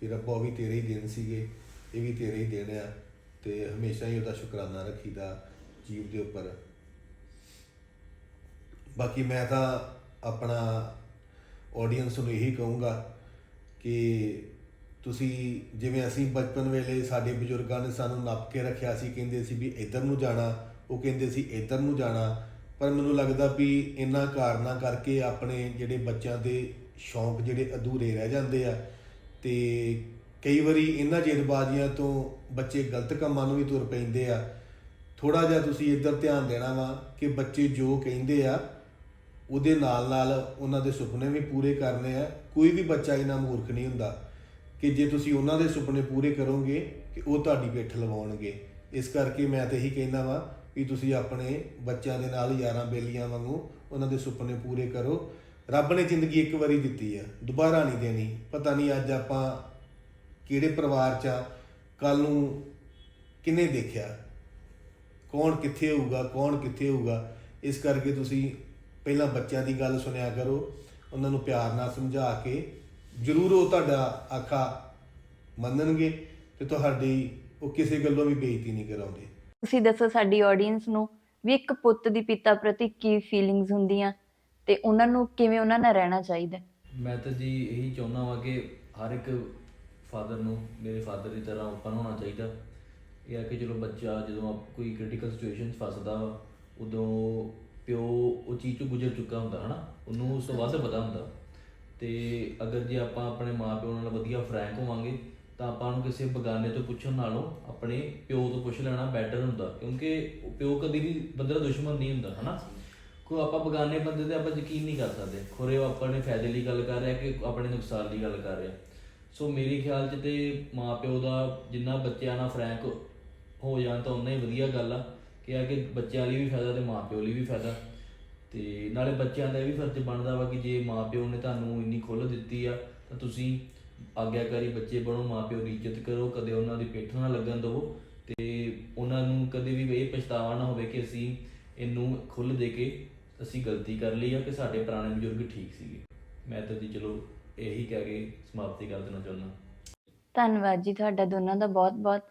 ਕਿ ਰੱਬਾ ਉਹ ਵੀ ਤੇਰੇ ਹੀ ਦਿਨ ਸੀਗੇ, ਇਹ ਵੀ ਤੇਰੇ ਹੀ ਦਿਨ ਆ ਤੇ ਹਮੇਸ਼ਾ ਹੀ ਉਹਦਾ ਸ਼ੁਕਰਾਨਾ ਰੱਖੀਦਾ ਜੀਵ ਦੇ ਉੱਪਰ। ਬਾਕੀ ਮੈਂ ਤਾਂ ਆਪਣਾ ਆਡੀਅנס ਨੂੰ ਇਹੀ ਕਹੂੰਗਾ ਕਿ ਤੁਸੀਂ ਜਿਵੇਂ ਅਸੀਂ ਬਚਪਨ ਵੇਲੇ ਸਾਡੇ ਬਜ਼ੁਰਗਾਂ ਨੇ ਸਾਨੂੰ ਨੱਪ ਕੇ ਰੱਖਿਆ ਸੀ, ਕਹਿੰਦੇ ਸੀ ਵੀ ਇੱਧਰ ਨੂੰ ਜਾਣਾ, ਉਹ ਕਹਿੰਦੇ ਸੀ ਇੱਧਰ ਨੂੰ ਜਾਣਾ ਪਰ ਮੈਨੂੰ ਲੱਗਦਾ ਵੀ ਇਹਨਾਂ ਕਾਰਨਾਂ ਕਰਕੇ ਆਪਣੇ ਜਿਹੜੇ ਬੱਚਿਆਂ ਦੇ ਸ਼ੌਂਕ ਜਿਹੜੇ ਅਧੂਰੇ ਰਹਿ ਜਾਂਦੇ ਆ ਤੇ ਕਈ ਵਾਰੀ ਇਹਨਾਂ ਜੇਦਬਾਜ਼ੀਆਂ ਤੋਂ ਬੱਚੇ ਗਲਤ ਕੰਮਾਂ ਨੂੰ ਵੀ ਤੁਰ ਪੈਂਦੇ ਆ। ਥੋੜਾ ਜਿਹਾ ਤੁਸੀਂ ਇੱਧਰ ਧਿਆਨ ਦੇਣਾ ਵਾ ਕਿ ਬੱਚੇ ਜੋ ਕਹਿੰਦੇ ਆ, ਉਹਦੇ ਨਾਲ ਨਾਲ ਉਹਨਾਂ ਦੇ ਸੁਪਨੇ ਵੀ ਪੂਰੇ ਕਰਨੇ ਆ। ਕੋਈ ਵੀ ਬੱਚਾ ਇਹਨਾਂ ਮੂਰਖ ਨਹੀਂ ਹੁੰਦਾ ਕਿ ਜੇ ਤੁਸੀਂ ਉਹਨਾਂ ਦੇ ਸੁਪਨੇ ਪੂਰੇ ਕਰੋਗੇ ਕਿ ਉਹ ਤੁਹਾਡੀ ਪਿੱਠ ਲਵਾਉਣਗੇ। ਇਸ ਕਰਕੇ ਮੈਂ ਤਾਂ ਇਹੀ ਕਹਿੰਦਾ ਵਾਂ ਵੀ ਤੁਸੀਂ ਆਪਣੇ ਬੱਚਿਆਂ ਦੇ ਨਾਲ ਯਾਰਾਂ ਬੇਲੀਆਂ ਵਾਂਗੂ ਉਹਨਾਂ ਦੇ ਸੁਪਨੇ ਪੂਰੇ ਕਰੋ। ਰੱਬ ਨੇ ਜ਼ਿੰਦਗੀ ਇੱਕ ਵਾਰੀ ਦਿੱਤੀ ਆ, ਦੁਬਾਰਾ ਨਹੀਂ ਦੇਣੀ। ਪਤਾ ਨਹੀਂ ਅੱਜ ਆਪਾਂ ਕਿਹੜੇ ਪਰਿਵਾਰ 'ਚ ਆ ਕੱਲ ਨੂੰ ਕਿੰਨੇ ਦੇਖਿਆ। ਕੌਣ ਕਿੱਥੇ ਹੋਊਗਾ, ਕੌਣ ਕਿੱਥੇ ਹੋਊਗਾ। ਇਸ ਕਰਕੇ ਤੁਸੀਂ ਪਹਿਲਾਂ ਬੱਚਿਆਂ ਦੀ ਗੱਲ ਸੁਣਿਆ ਕਰੋ, ਉਹਨਾਂ ਨੂੰ ਪਿਆਰ ਨਾਲ ਸਮਝਾ ਕੇ ਜ਼ਰੂਰ ਉਹ ਤੁਹਾਡਾ ਆਖਾ ਮੰਨਣਗੇ ਤੇ ਤੁਹਾਡੀ ਉਹ ਕਿਸੇ ਗੱਲੋਂ ਵੀ ਬੇਇੱਜ਼ਤੀ ਨਹੀਂ ਕਰਾਉਂਦੇ। ਤੁਸੀਂ ਦੱਸੋ ਸਾਡੀ ਆਡੀਅנס ਨੂੰ ਵੀ ਇੱਕ ਪੁੱਤ ਦੀ ਪਿਤਾ ਪ੍ਰਤੀ ਕੀ ਫੀਲਿੰਗਸ ਹੁੰਦੀਆਂ ਤੇ ਉਹਨਾਂ ਨੂੰ ਕਿਵੇਂ ਉਹਨਾਂ ਨਾਲ ਰਹਿਣਾ ਚਾਹੀਦਾ? ਮੈਂ ਤਾਂ ਜੀ ਇਹੀ ਚਾਹੁੰਦਾ ਵਾਂ ਕਿ ਹਰ ਇੱਕ ਫਾਦਰ ਨੂੰ ਮੇਰੇ ਫਾਦਰ ਦੀ ਤਰ੍ਹਾਂ ਓਪਨ ਹੋਣਾ ਚਾਹੀਦਾ। ਇਹ ਆ ਕਿ ਚਲੋ ਬੱਚਾ ਜਦੋਂ ਕੋਈ ਕ੍ਰਿਟੀਕਲ ਸਿਚੁਏਸ਼ਨ ਫਸਦਾ ਉਦੋਂ ਪਿਓ ਉਹ ਚੀਜ਼ ਤੋਂ ਗੁਜ਼ਰ ਚੁੱਕਾ ਹੁੰਦਾ ਹਨਾ, ਉਹਨੂੰ ਉਸ ਤੋਂ ਵੱਧ ਪਤਾ ਹੁੰਦਾ। ਤੇ ਅਗਰ ਜੇ ਆਪਾਂ ਆਪਣੇ ਮਾਪਿਓ ਨਾਲ ਵਧੀਆ ਫਰੈਂਕ ਹੋਵਾਂਗੇ ਤਾਂ ਆਪਾਂ ਨੂੰ ਕਿਸੇ ਬਗਾਨੇ ਤੋਂ ਪੁੱਛਣ ਨਾਲੋਂ ਆਪਣੇ ਪਿਓ ਤੋਂ ਪੁੱਛ ਲੈਣਾ ਬੈਟਰ ਹੁੰਦਾ, ਕਿਉਂਕਿ ਪਿਓ ਕਦੀ ਵੀ ਬੰਦੇ ਦਾ ਦੁਸ਼ਮਣ ਨਹੀਂ ਹੁੰਦਾ, ਹਨਾ? ਕੋਈ ਆਪਾਂ ਬਗਾਨੇ ਬੰਦੇ ਤੇ ਆਪਾਂ ਯਕੀਨ ਨਹੀਂ ਕਰ ਸਕਦੇ। ਖੋਰੇ ਉਹ ਆਪਣੇ ਫਾਇਦੇ ਲਈ ਗੱਲ ਕਰ ਰਿਹਾ ਕਿ ਆਪਣੇ ਨੁਕਸਾਨ ਲਈ ਗੱਲ ਕਰ ਰਿਹਾ। ਸੋ ਮੇਰੇ ਖਿਆਲ 'ਚ ਤੇ ਮਾਪਿਓ ਦਾ ਜਿੰਨਾ ਬੱਚਿਆਂ ਨਾਲ ਫਰੈਂਕ ਹੋ ਜਾਣ ਤਾਂ ਉਨਾ ਹੀ ਵਧੀਆ ਗੱਲ ਆ, ਕਿ ਆ ਕਿ ਬੱਚਿਆਂ ਲਈ ਵੀ ਫਾਇਦਾ ਤੇ ਮਾਪਿਓ ਲਈ ਵੀ ਫਾਇਦਾ। ਤੇ ਨਾਲੇ ਬੱਚਿਆਂ ਦਾ ਇਹ ਵੀ ਫਰਜ਼ ਬਣਦਾ ਵਾ ਕਿ ਜੇ ਮਾਪਿਓ ਨੇ ਤੁਹਾਨੂੰ ਇੰਨੀ ਖੁੱਲ੍ਹ ਦਿੱਤੀ ਆ, ਤਾਂ ਤੁਸੀਂ ਆਗਿਆਕਾਰੀ ਬੱਚੇ ਬਣੋ ਮਾਪਿਓ ਦੀ ਇੱਜ਼ਤ ਕਰੋ, ਕਦੇ ਉਹਨਾਂ ਦੀ ਪਿੱਠ ਨਾ ਲੱਗਣ ਦਿਵੋ ਤੇ ਉਹਨਾਂ ਨੂੰ ਕਦੇ ਵੀ ਇਹ ਪਛਤਾਵਾ ਨਾ ਹੋਵੇ ਕਿ ਅਸੀਂ ਇਹਨੂੰ ਖੁੱਲ੍ਹ ਦੇ ਕੇ ਅਸੀਂ ਗਲਤੀ ਕਰ ਲਈ ਆ ਕਿ ਸਾਡੇ ਪੁਰਾਣੇ ਬਜ਼ੁਰਗ ਠੀਕ ਸੀਗੇ। ਮੈਂ ਤਾਂ ਜੀ ਚਲੋ ਇਹੀ ਕਹਿ ਕੇ ਸਮਾਪਤੀ ਕਰ ਦੇਣਾ ਚਾਹੁੰਦਾ। ਧੰਨਵਾਦ ਜੀ ਤੁਹਾਡਾ ਦੋਨਾਂ ਦਾ ਬਹੁਤ-ਬਹੁਤ।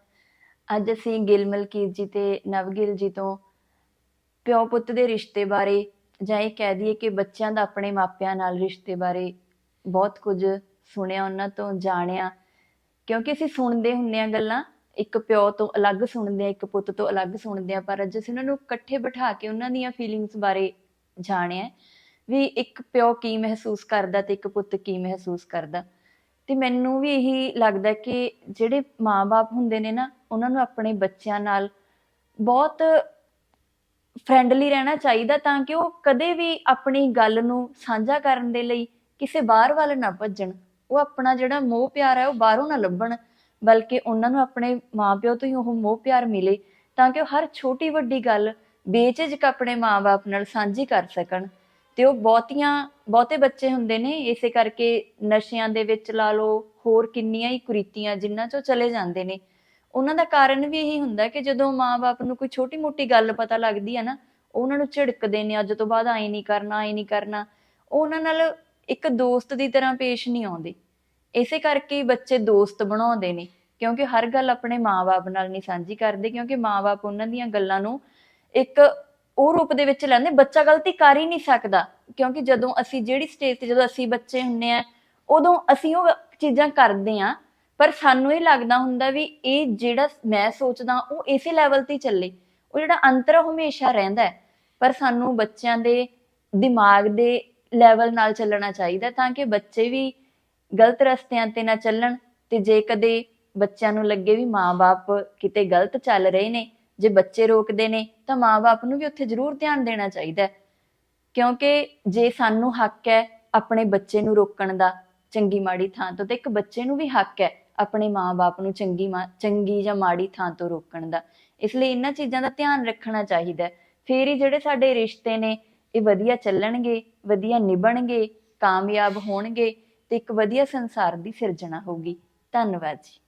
ਅੱਜ ਅਸੀਂ ਗਿਲ ਮਲਕੀਤ ਜੀ ਤੇ ਨਵਗਿਲ ਜੀ ਤੋਂ ਪਿਓ ਪੁੱਤ ਦੇ ਰਿਸ਼ਤੇ ਬਾਰੇ ਜਾਂ ਇਹ ਕਹਿ ਦਈਏ ਕਿ ਬੱਚਿਆਂ ਦਾ ਆਪਣੇ ਮਾਪਿਆਂ ਨਾਲ ਰਿਸ਼ਤੇ ਬਾਰੇ ਬਹੁਤ ਕੁਝ ਸੁਣਿਆ ਉਹਨਾਂ ਤੋਂ, ਜਾਣਿਆ। ਕਿਉਂਕਿ ਅਸੀਂ ਸੁਣਦੇ ਹੁੰਨੇ ਆ ਗੱਲਾਂ, ਇੱਕ ਪਿਓ ਤੋਂ ਅਲੱਗ ਸੁਣਦੇ ਆ ਇੱਕ ਪੁੱਤ ਤੋਂ ਅਲੱਗ ਸੁਣਦੇ ਆ ਪਰ ਅੱਜ ਅਸੀਂ ਉਹਨਾਂ ਨੂੰ ਇਕੱਠੇ ਬਿਠਾ ਕੇ ਉਹਨਾਂ ਦੀਆਂ ਫੀਲਿੰਗਸ ਬਾਰੇ ਜਾਣਿਆ ਵੀ ਇੱਕ ਪਿਓ ਕੀ ਮਹਿਸੂਸ ਕਰਦਾ ਤੇ ਇੱਕ ਪੁੱਤ ਕੀ ਮਹਿਸੂਸ ਕਰਦਾ। ਤੇ ਮੈਨੂੰ ਵੀ ਇਹੀ ਲੱਗਦਾ ਕਿ ਜਿਹੜੇ ਮਾਪੇ ਹੁੰਦੇ ਨੇ ਨਾ, ਉਹਨਾਂ ਨੂੰ ਆਪਣੇ ਬੱਚਿਆਂ ਨਾਲ ਬਹੁਤ ਫ੍ਰੈਂਡਲੀ ਰਹਿਣਾ ਚਾਹੀਦਾ ਤਾਂ ਕਿ ਉਹ ਕਦੇ ਵੀ ਆਪਣੀ ਗੱਲ ਨੂੰ ਸਾਂਝਾ ਕਰਨ ਦੇ ਲਈ ਕਿਸੇ ਬਾਹਰ ਵੱਲ ਨਾ ਭੱਜਣ। ਉਹ ਆਪਣਾ ਜਿਹੜਾ ਮੋਹ ਪਿਆਰ ਹੈ ਉਹ ਬਾਹਰੋਂ ਨਾ ਲੱਭਣ, ਬਲਕਿ ਉਹਨਾਂ ਨੂੰ ਆਪਣੇ ਮਾਪਿਓ ਤੋਂ ਹੀ ਉਹ ਮੋਹ ਪਿਆਰ ਮਿਲੇ, ਤਾਂ ਕਿ ਉਹ ਹਰ ਛੋਟੀ ਵੱਡੀ ਗੱਲ ਬੇਝਿਜਕ ਆਪਣੇ ਮਾਪੇ ਨਾਲ ਸਾਂਝੀ ਕਰ ਸਕਣ। ਤੇ ਉਹ ਬਹੁਤੀਆਂ, ਬਹੁਤੇ ਬੱਚੇ ਹੁੰਦੇ ਨੇ, ਇਸੇ ਕਰਕੇ ਨਸ਼ਿਆਂ ਦੇ ਵਿੱਚ ਲਾ ਲਓ, ਹੋਰ ਕਿੰਨੀਆਂ ਹੀ ਕੁਰੀਤੀਆਂ ਜਿਨ੍ਹਾਂ ਚੋਂ ਚਲੇ ਜਾਂਦੇ ਨੇ। ਉਹਨਾਂ ਦਾ ਕਾਰਨ ਵੀ ਇਹੀ ਹੁੰਦਾ ਕਿ ਜਦੋਂ ਮਾਪੇ ਨੂੰ ਕੋਈ ਛੋਟੀ ਮੋਟੀ ਗੱਲ ਪਤਾ ਲੱਗਦੀ ਹੈ ਨਾ ਉਹਨਾਂ ਨੂੰ ਝਿੜਕਦੇ ਨੇ, ਅੱਜ ਤੋਂ ਬਾਅਦ ਆਈ ਨਹੀਂ ਕਰਨਾ ਆਈ ਨਹੀਂ ਕਰਨਾ। ਉਹਨਾਂ ਨਾਲ ਇੱਕ ਦੋਸਤ ਦੀ ਤਰ੍ਹਾਂ ਪੇਸ਼ ਨਹੀਂ ਆਉਂਦੇ। ਇਸੇ ਕਰਕੇ ਬੱਚੇ ਦੋਸਤ ਬਣਾਉਂਦੇ ਨੇ, ਕਿਉਂਕਿ ਹਰ ਗੱਲ ਆਪਣੇ ਮਾਪੇ ਨਾਲ ਨਹੀਂ ਸਾਂਝੀ ਕਰਦੇ, ਕਿਉਂਕਿ ਮਾਪੇ ਉਹਨਾਂ ਦੀਆਂ ਗੱਲਾਂ ਨੂੰ ਇੱਕ ਉਹ ਰੂਪ ਦੇ ਵਿੱਚ ਲੈਂਦੇ, ਬੱਚਾ ਗਲਤੀ ਕਰ ਹੀ ਨਹੀਂ ਸਕਦਾ, ਕਿਉਂਕਿ ਜਦੋਂ ਅਸੀਂ ਜਿਹੜੀ ਸਟੇਜ ਤੇ ਜਦੋਂ ਅਸੀਂ ਬੱਚੇ ਹੁੰਨੇ ਆ ਉਦੋਂ ਅਸੀਂ ਉਹ ਚੀਜ਼ਾਂ ਕਰਦੇ ਆ ਪਰ ਸਾਨੂੰ ਇਹ ਲੱਗਦਾ ਹੁੰਦਾ ਵੀ ਇਹ ਜਿਹੜਾ ਮੈਂ ਸੋਚਦਾ, ਉਹ ਇਸੇ ਲੈਵਲ ਤੇ ਚੱਲੇ। ਉਹ ਜਿਹੜਾ ਅੰਤਰ ਉਹ ਹਮੇਸ਼ਾ ਰਹਿੰਦਾ ਹੈ, ਪਰ ਸਾਨੂੰ ਬੱਚਿਆਂ ਦੇ ਦਿਮਾਗ ਦੇ ਲੈਵਲ ਨਾਲ ਚੱਲਣਾ ਚਾਹੀਦਾ ਤਾਂ ਕਿ ਬੱਚੇ ਵੀ ਗਲਤ ਰਸਤਿਆਂ ਤੇ ਨਾ ਚੱਲਣ ਤੇ ਜੇ ਕਦੇ ਬੱਚਿਆਂ ਨੂੰ ਲੱਗੇ ਵੀ ਮਾਪੇ ਕਿਤੇ ਗਲਤ ਚੱਲ ਰਹੇ ਨੇ, ਜੇ ਬੱਚੇ ਰੋਕਦੇ ਨੇ ਤਾਂ ਮਾਪੇ ਨੂੰ ਵੀ ਉੱਥੇ ਜ਼ਰੂਰ ਧਿਆਨ ਦੇਣਾ ਚਾਹੀਦਾ ਕਿਉਂਕਿ ਜੇ ਸਾਨੂੰ ਹੱਕ ਹੈ ਆਪਣੇ ਬੱਚੇ ਨੂੰ ਰੋਕਣ ਦਾ ਚੰਗੀ ਮਾੜੀ ਥਾਂ ਤੋਂ, ਤੇ ਇੱਕ ਬੱਚੇ ਨੂੰ ਵੀ ਹੱਕ ਹੈ ਆਪਣੇ ਮਾਪੇ ਨੂੰ ਚੰਗੀ ਮਾ- ਚੰਗੀ ਜਾਂ ਮਾੜੀ ਥਾਂ ਤੋਂ ਰੋਕਣ ਦਾ ਇਸ ਲਈ ਇਹਨਾਂ ਚੀਜ਼ਾਂ ਦਾ ਧਿਆਨ ਰੱਖਣਾ ਚਾਹੀਦਾ ਹੈ। ਫੇਰ ਹੀ ਜਿਹੜੇ ਸਾਡੇ ਰਿਸ਼ਤੇ ਨੇ ਇਹ ਵਧੀਆ ਚੱਲਣਗੇ, ਵਧੀਆ ਨਿਭਣਗੇ, ਕਾਮਯਾਬ ਹੋਣਗੇ ਤੇ ਇੱਕ ਵਧੀਆ ਸੰਸਾਰ ਦੀ ਸਿਰਜਣਾ ਹੋਊਗੀ। ਧੰਨਵਾਦ ਜੀ।